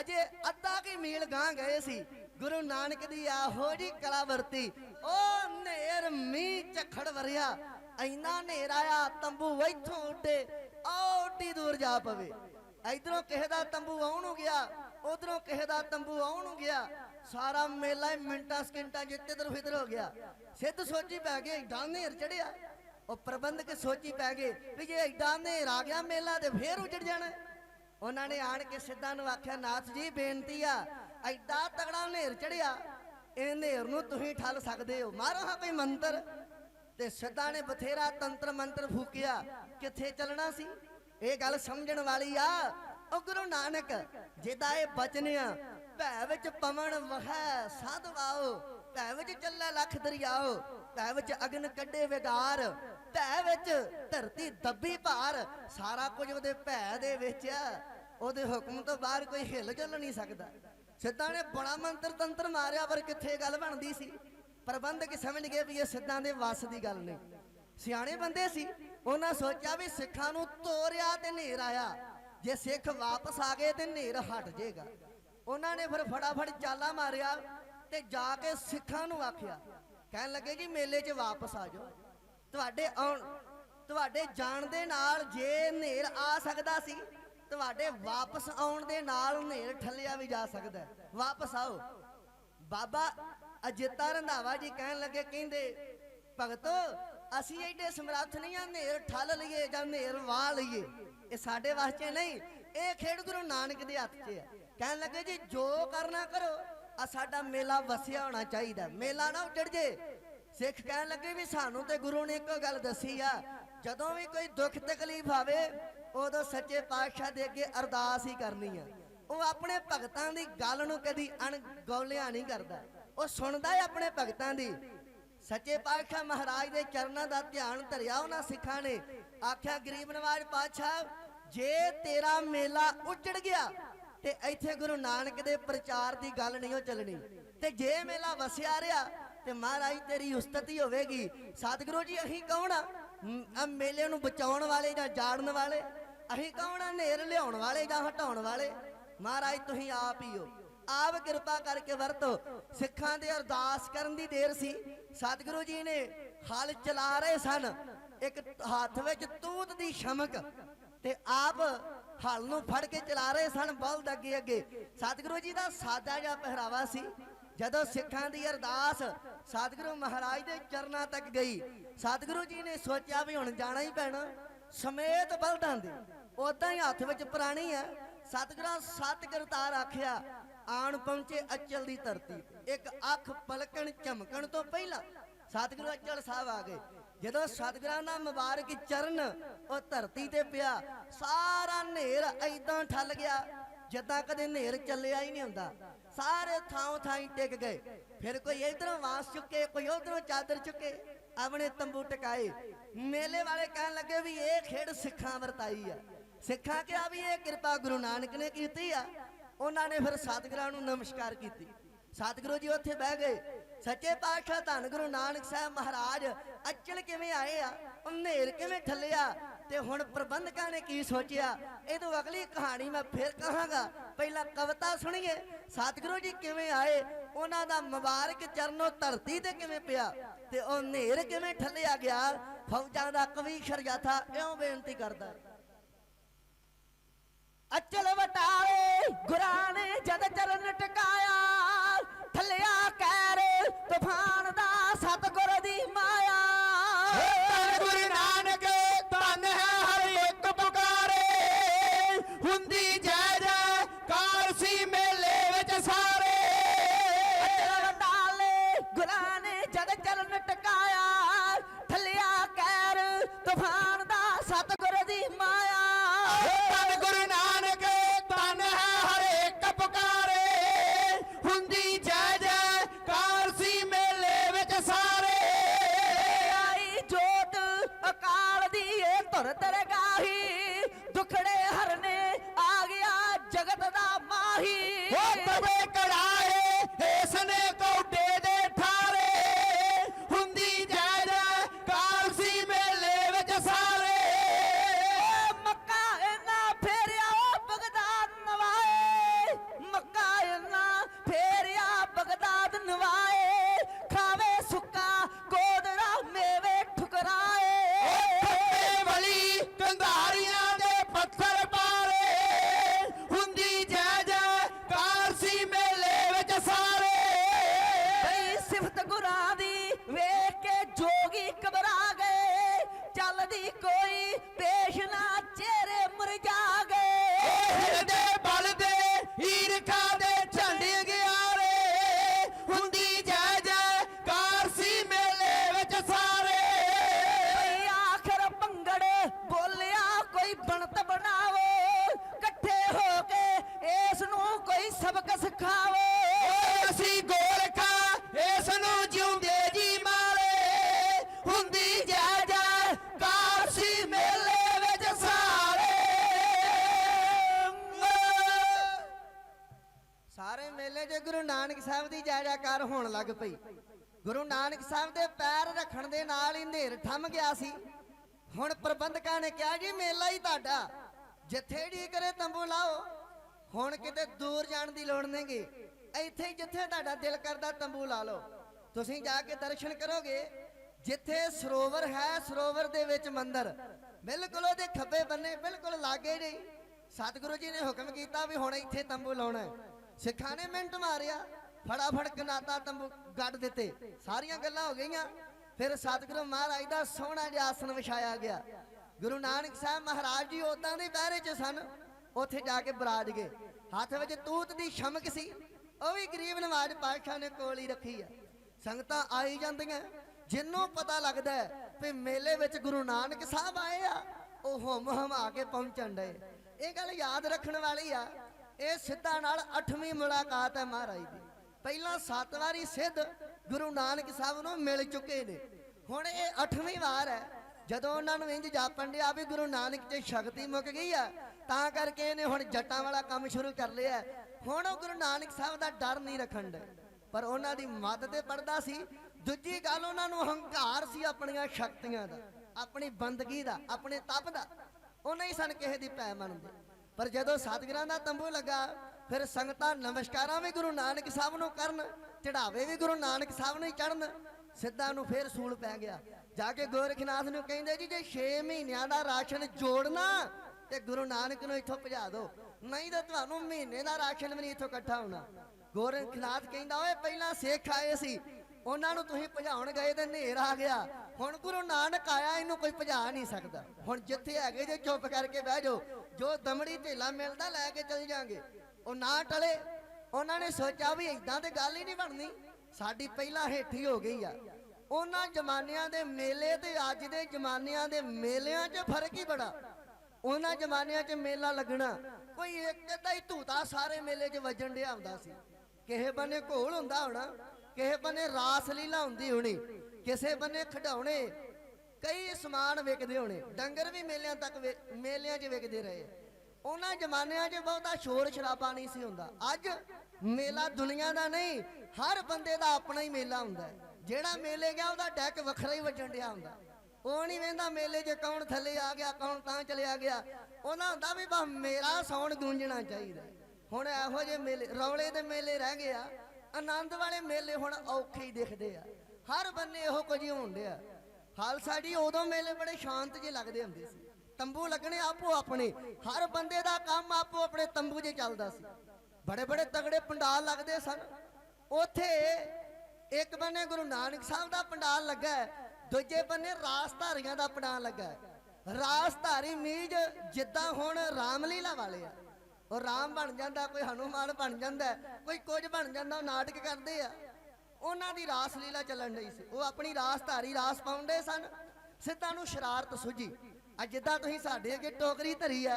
ਅਜੇ ਅੱਧਾ ਕੀ ਮੀਲ ਗਾਂ ਗਏ ਸੀ। ਗੁਰੂ ਨਾਨਕ ਦੀ ਆਹੋ ਜੀ ਕਲਾ ਵਰਤੀ। ਉਹ ਨੇਰ ਮੀਂਹ ਝਖੜ ਵਰਿਆ ਐਨਾ ਨੇਰ ਆਇਆ, ਤੰਬੂ ਇੱਥੋਂ ਉੱਡੇ। ਔਡੀ ਦੂਰ ਜਾ ਪਵੇ। ਇਧਰੋਂ ਕਿਸੇ ਦਾ ਤੰਬੂ ਆਉਣ ਨੂੰ ਗਿਆ, ਉਧਰੋਂ ਕਿਸੇ ਦਾ ਤੰਬੂ ਆਉਣ ਨੂੰ ਗਿਆ। ਸਾਰਾ ਮੇਲਾ ਹੀ ਮਿੰਟਾਂ, ਸਕਿੰਟਾਂ ਜਿੱਤੇ ਦਰ ਫਿਦਰ ਹੋ ਗਿਆ। ਸਿੱਧ ਸੋਚੀ ਪੈ ਗਏ ਏਡਾ ਹਨੇਰ ਚੜਿਆ ਉਹ ਪ੍ਰਬੰਧਕ ਸੋਚੀ ਪੈ ਗਏ ਵੀ ਜੇ ਏਡਾ ਨੇਰ ਆ ਗਿਆ ਮੇਲਾ ਤੇ ਫੇਰ ਉਜੜ ਜਾਣਾ। ਉਹਨਾਂ ਨੇ ਆਣ ਕੇ ਸਿੱਧਾਂ ਨੂੰ ਆਖਿਆ, ਨਾਥ ਜੀ, ਬੇਨਤੀ ਆ ਐਡਾ ਤਗੜਾ ਹਨੇਰ ਚੜਿਆ ਇਹ ਹਨੇਰ ਨੂੰ ਤੁਸੀਂ ਠੱਲ ਸਕਦੇ ਹੋ। ਮਾਰੋ ਹਾਂ ਕੋਈ ਮੰਤਰ? ਤੇ ਸਿੱਧਾ ਨੇ ਬਥੇਰਾ ਤੰਤਰ ਮੰਤਰ ਫੂਕਿਆ, ਕਿੱਥੇ ਚੱਲਣਾ ਸੀ? ਇਹ ਗੱਲ ਸਮਝਣ ਵਾਲੀ ਆ, ਉਹ ਗੁਰੂ ਨਾਨਕ, ਜਿਹਦਾ ਇਹ ਬਚਨ ਆ ਭੈ ਵਿੱਚ ਪਵਨ ਵਹੈ ਸਾਧ ਵਾਓ, ਭੈ ਵਿੱਚ ਚੱਲੇ ਲੱਖ ਦਰਿਆਓ, ਭੈ ਵਿੱਚ ਅਗਨ ਕੱਢੇ ਵਿਗਾਰ, ਭੈ ਵਿੱਚ ਧਰਤੀ ਦੱਬੀ ਭਾਰ, ਸਾਰਾ ਕੁਝ ਉਹਦੇ ਭੈ ਦੇ ਵਿੱਚ ਉਹਦੇ ਹੁਕਮ ਤੋਂ ਬਾਹਰ ਕੋਈ ਹਿੱਲ ਜੁਲ ਨਹੀਂ ਸਕਦਾ। ਸਿੱਧਾਂ ਨੇ ਬੜਾ ਮੰਤਰ ਤੰਤਰ ਮਾਰਿਆ, ਪਰ ਕਿੱਥੇ ਗੱਲ ਬਣਦੀ ਸੀ? ਪ੍ਰਬੰਧਕ ਸਮਝ ਗਏ ਵੀ ਇਹ ਸਿੱਧਾਂ ਦੇ ਵੱਸ ਦੀ ਗੱਲ ਨਹੀਂ ਸਿਆਣੇ ਬੰਦੇ ਸੀ, ਉਹਨਾਂ ਸੋਚਿਆ ਵੀ ਸਿੱਖਾਂ ਨੂੰ ਤੋਰਿਆ ਤੇ ਹਨੇਰ ਆਇਆ। ਜੇ ਸਿੱਖ ਵਾਪਸ ਆ ਗਏ ਤੇ ਹਨੇਰ ਹਟ ਜਾਏਗਾ ਉਹਨਾਂ ਨੇ ਫਿਰ ਫਟਾਫਟ ਚਾਲਾ ਮਾਰਿਆ ਤੇ ਜਾ ਕੇ ਸਿੱਖਾਂ ਨੂੰ ਆਖਿਆ। ਕਹਿਣ ਲੱਗੇ, ਜੀ, ਮੇਲੇ 'ਚ ਵਾਪਸ ਆ ਜਾਓ। ਤੁਹਾਡੇ ਆਉਣ, ਤੁਹਾਡੇ ਜਾਣ ਦੇ ਨਾਲ ਜੇ ਹਨੇਰ ਆ ਸਕਦਾ ਸੀ, ਤੁਹਾਡੇ ਵਾਪਸ ਆਉਣ ਦੇ ਨਾਲ ਹਨੇਰ ਠੱਲਿਆ ਵੀ ਜਾ ਸਕਦਾ ਵਾਪਸ ਆਓ। ਬਾਬਾ ਅਜਿੱਤਾ ਰੰਧਾਵਾ ਜੀ ਕਹਿਣ ਲੱਗੇ, ਕਹਿੰਦੇ, ਭਗਤੋ, ਅਸੀਂ ਐਡੇ ਸਮਰੱਥ ਨਹੀਂ ਆ ਹਨੇਰ ਠੱਲ ਲਈਏ ਜਾਂ ਹਨੇਰ ਵਾਹ ਲਈਏ। ਇਹ ਸਾਡੇ ਵਾਸਤੇ ਨਹੀਂ, ਇਹ ਖੇਡ ਗੁਰੂ ਨਾਨਕ ਦੇ ਹੱਥ 'ਚ ਹੈ। ਕਹਿਣ ਲੱਗੇ ਜੀ, ਜੋ ਕਰਨਾ ਕਰੋ ਆ ਸਾਡਾ ਮੇਲਾ ਵਸਿਆ ਹੋਣਾ ਚਾਹੀਦਾ। ਮੇਲਾ ਨਾ ਉੱਜੜ ਜੇ। ਸਿੱਖ ਕਹਿਣ ਲੱਗੇ ਵੀ ਸਾਨੂੰ ਤੇ ਗੁਰੂ ਨੇ ਇੱਕੋ ਗੱਲ ਦੱਸੀ ਆ, ਜਦੋਂ ਵੀ ਕੋਈ ਦੁੱਖ ਤਕਲੀਫ ਆਵੇ, ਉਦੋਂ ਸੱਚੇ ਪਾਤਸ਼ਾਹ ਦੇ ਅੱਗੇ ਅਰਦਾਸ ਹੀ ਕਰਨੀ ਆ। ਉਹ ਆਪਣੇ ਭਗਤਾਂ ਦੀ ਗੱਲ ਨੂੰ ਕਦੀ ਅਣਗੌਲਿਆ ਨਹੀਂ ਕਰਦਾ। ਉਹ ਸੁਣਦਾ ਹੈ ਆਪਣੇ ਭਗਤਾਂ ਦੀ। ਸੱਚੇ ਪਾਤਸ਼ਾਹ ਮਹਾਰਾਜ ਦੇ ਚਰਨਾਂ ਦਾ ਧਿਆਨ ਧਰਿਆ ਉਹਨਾਂ ਸਿੱਖਾਂ ਨੇ। ਆਖਿਆ, ਗਰੀਬ ਨਵਾਜ ਪਾਤਸ਼ਾਹ, ਜੇ ਤੇਰਾ ਮੇਲਾ ਉੱਜੜ ਗਿਆ ਤੇ ਇੱਥੇ ਗੁਰੂ ਨਾਨਕ ਦੇ ਪ੍ਰਚਾਰ ਦੀ ਗੱਲ ਨਹੀਂ ਉਹ ਚੱਲਣੀ। ਤੇ ਜੇ ਮੇਲਾ ਵਸਿਆ ਰਿਹਾ, ਤੇ ਮਹਾਰਾਜ ਤੇਰੀ ਉਸਤਤੀ ਹੋਵੇਗੀ। ਸਤਿਗੁਰੂ ਜੀ, ਅਸੀਂ ਕੌਣ ਆ? ਮੇਲੇ ਨੂੰ ਬਚਾਉਣ ਵਾਲੇ ਜਾਂ ਜਾੜਨ ਵਾਲੇ? ਅਸੀਂ ਕੌਣ ਆ? ਨੇਰ ਲਿਆਉਣ ਵਾਲੇ ਜਾਂ ਹਟਾਉਣ ਵਾਲੇ? ਮਹਾਰਾਜ, ਤੁਸੀਂ ਆਪ ਹੀ ਹੋ। ਆਪ ਕਿਰਪਾ ਕਰਕੇ ਵਰਤੋ। ਸਿੱਖਾਂ ਦੇ ਅਰਦਾਸ ਕਰਨ ਦੀ ਦੇਰ ਸੀ। ਸਤਿਗੁਰੂ ਜੀ ਨੇ ਹਲ ਚਲਾ ਰਹੇ ਸਨ। ਇੱਕ ਹੱਥ ਵਿੱਚ ਤੂਤ ਦੀ ਸ਼ਮਕ ਤੇ ਆਪ ਹਲ ਨੂੰ ਫੜ ਕੇ ਚਲਾ ਰਹੇ ਸਨ ਬਲਦ ਅੱਗੇ ਅੱਗੇ। ਸਤਿਗੁਰੂ ਜੀ ਦਾ ਸਾਦਾ ਜਿਹਾ ਪਹਿਰਾਵਾ ਸੀ। ਜਦੋਂ ਸਿੱਖਾਂ ਦੀ ਅਰਦਾਸ ਸਤਿਗੁਰੂ ਮਹਾਰਾਜ ਦੇ ਚਰਨਾਂ ਤੱਕ ਗਈ, ਸਤਿਗੁਰੂ ਜੀ ਨੇ ਸੋਚਿਆ ਵੀ ਹੁਣ ਜਾਣਾ ਹੀ ਪੈਣਾ। ਸਮੇਤ ਬਲਦਾਂ ਦੇ ਉਦਾਂ ਹੀ ਹੱਥ ਵਿੱਚ ਪੁਰਾਣੀ ਹੈ ਸਤਿਗੁਰਾਂ ਸਤ ਕਰਤਾਰ ਆਖਿਆ, ਆਣ ਪਹੁੰਚੇ ਅਚਲ ਦੀ ਧਰਤੀ ਇੱਕ ਅੱਖ ਪਲਕਣ ਚਮਕਣ ਤੋਂ ਪਹਿਲਾਂ ਸਤਿਗੁਰੂ ਅਚਲ ਸਾਹਿਬ ਆ ਗਏ। ਜਦੋਂ ਸਤਿਗੁਰਾਂ ਦਾ ਮੁਬਾਰਕ ਚਰਨ ਉਹ ਧਰਤੀ ਤੇ ਪਿਆ, ਸਾਰਾ ਹਨੇਰ ਐਦਾਂ ਠੱਲ ਗਿਆ, ਜਿੱਦਾਂ ਕਦੇ ਹਨੇਰ ਚੱਲਿਆ ਹੀ ਨਹੀਂ ਹੁੰਦਾ। ਸਾਰੇ ਥਾਂ ਥਾਂ ਟਿਕ ਗਏ। ਫਿਰ ਕੋਈ ਇਧਰੋਂ ਵਾਸ ਚੁੱਕੇ, ਕੋਈ ਉਧਰੋਂ ਚਾਦਰ ਚੁੱਕੇ, ਆਪਣੇ ਤੰਬੂ ਟਿਕਾਏ। ਮੇਲੇ ਵਾਲੇ ਕਹਿਣ ਲੱਗੇ ਵੀ ਇਹ ਖੇਡ ਸਿੱਖਾਂ ਵਰਤਾਈ ਆ। ਸਿੱਖਾਂ ਕਿਹਾ ਵੀ ਇਹ ਕਿਰਪਾ ਗੁਰੂ ਨਾਨਕ ਨੇ ਕੀਤੀ ਆ। ਉਹਨਾਂ ਨੇ ਫਿਰ ਸਤਿਗੁਰਾਂ ਨੂੰ ਨਮਸਕਾਰ ਕੀਤੀ। ਸਤਿਗੁਰੂ ਜੀ ਉੱਥੇ ਬਹਿ ਗਏ। ਸੱਚੇ ਪਾਤਸ਼ਾਹ ਧੰਨ ਗੁਰੂ ਨਾਨਕ ਸਾਹਿਬ ਮਹਾਰਾਜ ਅਚਲ ਕਿਵੇਂ ਆਏ ਆ? ਹਨੇਰ ਕਿਵੇਂ ਠੱਲਿਆ? ਤੇ ਹੁਣ ਪ੍ਰਬੰਧਕਾਂ ਨੇ ਕੀ ਸੋਚਿਆ? ਇਹ ਤੋਂ ਅਗਲੀ ਕਹਾਣੀ ਮੈਂ ਫਿਰ ਕਹਾਂਗਾ। ਪਹਿਲਾਂ ਕਵਿਤਾ ਸੁਣੀਏ। ਸਤਿਗੁਰੂ ਜੀ ਕਿਵੇਂ ਆਏ? ਉਹਨਾਂ ਦਾ ਮੁਬਾਰਕ ਚਰਨੋਂ ਧਰਤੀ ਤੇ ਕਿਵੇਂ ਪਿਆ? ਤੇ ਉਹ ਹਨੇਰ ਕਿਵੇਂ ਠੱਲਿਆ ਗਿਆ? ਫੌਜਾਂ ਦਾ ਕਵੀ ਸ਼ਰਜਾਥਾ ਇਉਂ ਬੇਨਤੀ ਕਰਦਾ। ਅਚਲ ਵਟਾਏ ਗੁਰਾਂ ਨੇ ਜਦ ਚਰਨ ਮਾਹੀ ਨਾਲ ਹੀ ਹਨੇਰ ਥੰਮ ਗਿਆ ਸੀ। ਹੁਣ ਪ੍ਰਬੰਧਕਾਂ ਨੇ ਕਿਹਾ ਜੀ, ਮੇਲਾ ਹੀ ਤੁਹਾਡਾ। ਜਿੱਥੇ ਜੀ ਕਰੇ ਤੰਬੂ ਲਾਓ। ਹੁਣ ਕਿਤੇ ਦੂਰ ਜਾਣ ਦੀ ਲੋੜ ਨਹੀਂਗੀ ਇੱਥੇ ਹੀ ਜਿੱਥੇ ਤੁਹਾਡਾ ਦਿਲ ਕਰਦਾ ਤੰਬੂ ਲਾ ਲਓ। ਤੁਸੀਂ ਜਾ ਕੇ ਦਰਸ਼ਨ ਕਰੋਗੇ। ਜਿੱਥੇ ਸਰੋਵਰ ਹੈ, ਸਰੋਵਰ ਦੇ ਵਿੱਚ ਮੰਦਿਰ। ਬਿਲਕੁਲ ਉਹਦੇ ਖੱਬੇ ਬੰਨੇ, ਬਿਲਕੁਲ ਲਾਗੇ ਨਹੀਂ ਸਤਿਗੁਰੂ ਜੀ ਨੇ ਹੁਕਮ ਕੀਤਾ ਵੀ ਹੁਣ ਇੱਥੇ ਤੰਬੂ ਲਾਉਣਾ ਹੈ। ਸਿੱਖਾਂ ਨੇ ਮਿੰਟ ਮਾਰਿਆ। ਫੜਾਫੜ ਕਨਾਤਾ ਤੰਬੂ ਗੱਡ ਦਿੱਤੇ। ਸਾਰੀਆਂ ਗੱਲਾਂ ਹੋ ਗਈਆਂ। ਫਿਰ ਸਤਿਗੁਰੂ ਮਹਾਰਾਜ ਦਾ ਸੋਹਣਾ ਜਿਹਾ ਆਸਣ ਵਿਛਾਇਆ ਗਿਆ। ਗੁਰੂ ਨਾਨਕ ਸਾਹਿਬ ਮਹਾਰਾਜ ਜੀ ਉਦਾਂ ਦੇ ਪਹਿਰੇ 'ਚ ਸਨ, ਉੱਥੇ ਜਾ ਕੇ ਬਰਾਜ ਗਏ। ਹੱਥ ਵਿੱਚ ਤੂਤ ਦੀ ਸ਼ਮਕ ਸੀ, ਉਹ ਵੀ ਗਰੀਬ ਨਵਾਜ ਪਾਤਸ਼ਾਹ ਨੇ ਕੋਲ ਹੀ ਰੱਖੀ ਆ। ਸੰਗਤਾਂ ਆਈ ਜਾਂਦੀਆਂ, ਜਿੰਨੂੰ ਪਤਾ ਲੱਗਦਾ ਹੈ ਵੀ ਮੇਲੇ ਵਿੱਚ ਗੁਰੂ ਨਾਨਕ ਸਾਹਿਬ ਆਏ ਆ, ਉਹ ਹਮ ਹਮ ਆ ਕੇ ਪਹੁੰਚਣ ਡਏ। ਇਹ ਗੱਲ ਯਾਦ ਰੱਖਣ ਵਾਲੀ ਆ, ਇਹ ਸਿੱਧਾ ਨਾਲ 8ਵੀਂ ਮੁਲਾਕਾਤ ਹੈ ਮਹਾਰਾਜ ਦੀ। ਪਹਿਲਾਂ 7 ਵਾਰੀ ਸਿੱਧ ਗੁਰੂ ਨਾਨਕ ਸਾਹਿਬ ਨੂੰ ਮਿਲ ਚੁੱਕੇ ਨੇ। ਹੁਣ ਇਹ 8ਵੀਂ ਵਾਰ ਹੈ। ਜਦੋਂ ਉਹਨਾਂ ਨੂੰ ਇੰਜ ਜਾਪਣ ਡਿਆ ਵੀ ਗੁਰੂ ਨਾਨਕ 'ਚ ਸ਼ਕਤੀ ਮੁੱਕ ਗਈ ਆ, ਤਾਂ ਕਰਕੇ ਇਹਨੇ ਹੁਣ ਜੱਟਾਂ ਵਾਲਾ ਕੰਮ ਸ਼ੁਰੂ ਕਰ ਲਿਆ। ਹੁਣ ਉਹ ਗੁਰੂ ਨਾਨਕ ਸਾਹਿਬ ਦਾ ਡਰ ਨਹੀਂ ਰੱਖਣ ਦੇ ਪਰ ਉਹਨਾਂ ਦੀ ਮੱਤ ਤੇ ਪੜਦਾ ਸੀ, ਦੂਜੀ ਗੱਲ ਉਹਨਾਂ ਨੂੰ ਹੰਕਾਰ ਸੀ ਆਪਣੀਆਂ ਸ਼ਕਤੀਆਂ ਦਾ, ਆਪਣੀ ਬੰਦਗੀ ਦਾ, ਆਪਣੇ ਤਪ ਦਾ। ਉਹ ਨਹੀਂ ਸਨ ਕਿਸੇ ਦੀ ਪੈ ਮੰਨਦੇ। ਪਰ ਜਦੋਂ ਸਤਿਗੁਰਾਂ ਦਾ ਤੰਬੂ ਲੱਗਾ, ਫਿਰ ਸੰਗਤਾਂ ਨਮਸਕਾਰਾਂ ਵੀ ਗੁਰੂ ਨਾਨਕ ਸਾਹਿਬ ਨੂੰ ਕਰਨ ਚੜਾਵੇ ਵੀ ਗੁਰੂ ਨਾਨਕ ਸਾਹਿਬ ਨੂੰ ਹੀ ਚੜਨ ਸਿੱਧਾ ਨੂੰ ਫੇਰ ਸੂਲ ਪੈ ਗਿਆ। ਜਾ ਕੇ ਗੋਰਖਨਾਥ ਨੂੰ ਕਹਿੰਦੇ, ਜੀ, ਜੇ 6 ਮਹੀਨਿਆਂ ਦਾ ਰਾਸ਼ਨ ਜੋੜਨਾ, ਤੇ ਗੁਰੂ ਨਾਨਕ ਨੂੰ ਇੱਥੋਂ ਭਜਾ ਦਿਓ ਨਹੀਂ ਤਾਂ ਤੁਹਾਨੂੰ ਮਹੀਨੇ ਦਾ ਰਾਸ਼ਨ ਵੀ ਨਹੀਂ ਇੱਥੋਂ ਇਕੱਠਾ ਹੋਣਾ। ਗੋਰਖਨਾਥ ਕਹਿੰਦਾ, ਓਏ, ਪਹਿਲਾਂ ਸਿੱਖ ਆਏ ਸੀ। ਉਹਨਾਂ ਨੂੰ ਤੁਸੀਂ ਭਜਾਉਣ ਗਏ ਤੇ ਹਨੇਰ ਆ ਗਿਆ। ਹੁਣ ਗੁਰੂ ਨਾਨਕ ਆਇਆ, ਇਹਨੂੰ ਕੋਈ ਭਜਾ ਨਹੀਂ ਸਕਦਾ। ਹੁਣ ਜਿੱਥੇ ਹੈਗੇ ਜੇ ਚੁੱਪ ਕਰਕੇ ਬਹਿ ਜਾਓ। ਜੋ ਦਮੜੀ ਢੇਲਾ ਮਿਲਦਾ, ਲੈ ਕੇ ਚਲ ਜਾਾਂਗੇ। ਉਹ ਨਾ ਟਲੇ। ਉਹਨਾਂ ਨੇ ਸੋਚਿਆ ਵੀ ਇਦਾਂ ਤੇ ਗੱਲ ਹੀ ਨਹੀਂ ਬਣਨੀ। ਸਾਡੀ ਪਹਿਲਾਂ ਹੇਠੀ ਹੋ ਗਈ ਆ। ਉਹਨਾਂ ਜ਼ਮਾਨਿਆਂ ਦੇ ਮੇਲੇ ਤੇ ਅੱਜ ਦੇ ਜ਼ਮਾਨਿਆਂ ਦੇ ਮੇਲਿਆਂ 'ਚ ਫ਼ਰਕ ਹੀ ਬੜਾ। ਉਹਨਾਂ ਜ਼ਮਾਨਿਆਂ 'ਚ ਮੇਲਾ ਲੱਗਣਾ, ਕੋਈ ਇੱਕ ਅੱਧਾ ਹੀ ਧੂਤਾ ਸਾਰੇ ਮੇਲੇ 'ਚ ਵੱਜਣ ਡਿਆ ਹੁੰਦਾ ਸੀ। ਕਿਸੇ ਬੰਨੇ ਘੋਲ ਹੁੰਦਾ ਹੋਣਾ, ਕਿਸੇ ਬੰਨੇ ਰਾਸ ਲੀਲਾ ਹੁੰਦੀ ਹੋਣੀ, ਕਿਸੇ ਬੰਨੇ ਖਿਡੌਣੇ, ਕਈ ਸਮਾਨ ਵਿਕਦੇ ਹੋਣੇ, ਡੰਗਰ ਵੀ ਮੇਲਿਆਂ ਤੱਕ ਮੇਲਿਆਂ 'ਚ ਵਿਕਦੇ ਰਹੇ। ਉਹਨਾਂ ਜ਼ਮਾਨਿਆਂ 'ਚ ਬਹੁਤਾ ਸ਼ੋਰ ਸ਼ਰਾਬਾ ਨਹੀਂ ਸੀ ਹੁੰਦਾ। ਅੱਜ ਮੇਲਾ ਦੁਨੀਆ ਦਾ ਨਹੀਂ ਹਰ ਬੰਦੇ ਦਾ ਆਪਣਾ ਹੀ ਮੇਲਾ ਹੁੰਦਾ ਜਿਹੜਾ ਮੇਲੇ ਗਿਆ, ਉਹਦਾ ਡੈਕ ਵੱਖਰਾ ਹੀ ਵੱਜਣ ਡਿਆ ਹੁੰਦਾ ਉਹ ਨਹੀਂ ਵੇਂਦਾ ਮੇਲੇ 'ਚ ਕੌਣ ਥੱਲੇ ਆ ਗਿਆ, ਕੌਣ ਤਾਂ ਚਲਿਆ ਗਿਆ। ਉਹਨਾਂ ਹੁੰਦਾ ਵੀ ਬਸ ਮੇਰਾ ਸੌਣ ਗੂੰਜਣਾ ਚਾਹੀਦਾ ਹੁਣ ਇਹੋ ਜਿਹੇ ਮੇਲੇ, ਰੌਲੇ ਦੇ ਮੇਲੇ ਰਹਿ ਗਏ ਆ। ਆਨੰਦ ਵਾਲੇ ਮੇਲੇ ਹੁਣ ਔਖੇ ਹੀ ਦਿਖਦੇ ਆ। ਹਰ ਬੰਨੇ ਇਹੋ ਕੁਝ ਹੀ ਹੁੰਦੇ ਆ ਖਾਲਸਾ ਸਾਡੀ ਉਦੋਂ ਮੇਲੇ ਬੜੇ ਸ਼ਾਂਤ ਜਿਹੇ ਲੱਗਦੇ ਹੁੰਦੇ ਸੀ। ਤੰਬੂ ਲੱਗਣੇ ਆਪੋ ਆਪਣੇ, ਹਰ ਬੰਦੇ ਦਾ ਕੰਮ ਆਪੋ ਆਪਣੇ ਤੰਬੂ 'ਚ ਚੱਲਦਾ ਸੀ। ਬੜੇ ਬੜੇ ਤਗੜੇ ਪੰਡਾਲ ਲੱਗਦੇ ਸਨ। ਉਥੇ ਇੱਕ ਬੰਨੇ ਗੁਰੂ ਨਾਨਕ ਸਾਹਿਬ ਦਾ ਪੰਡਾਲ ਲੱਗਾ ਹੈ, ਦੂਜੇ ਬੰਨੇ ਰਾਸਧਾਰੀਆਂ ਦਾ ਪੰਡਾਲ ਲੱਗਾ ਹੈ। ਰਾਸਧਾਰੀ ਮੀਜ ਜਿੱਦਾਂ ਹੁਣ ਰਾਮਲੀਲਾ ਵਾਲੇ ਆ। ਉਹ ਰਾਮ ਬਣ ਜਾਂਦਾ ਕੋਈ ਹਨੂਮਾਨ ਬਣ ਜਾਂਦਾ ਕੋਈ ਕੁਝ ਬਣ ਜਾਂਦਾ ਉਹ ਨਾਟਕ ਕਰਦੇ ਆ। ਉਹਨਾਂ ਦੀ ਰਾਸ ਲੀਲਾ ਚੱਲਣ ਡਈ ਸੀ। ਉਹ ਆਪਣੀ ਰਾਸਧਾਰੀ ਰਾਸ ਪਾਉਂਦੇ ਸਨ। ਸਿੱਧਾ ਨੂੰ ਸ਼ਰਾਰਤ ਸੁਝੀ। ਅੱਜ ਜਿੱਦਾਂ ਤੁਸੀਂ ਸਾਡੇ ਅੱਗੇ ਟੋਕਰੀ ਧਰੀ ਆ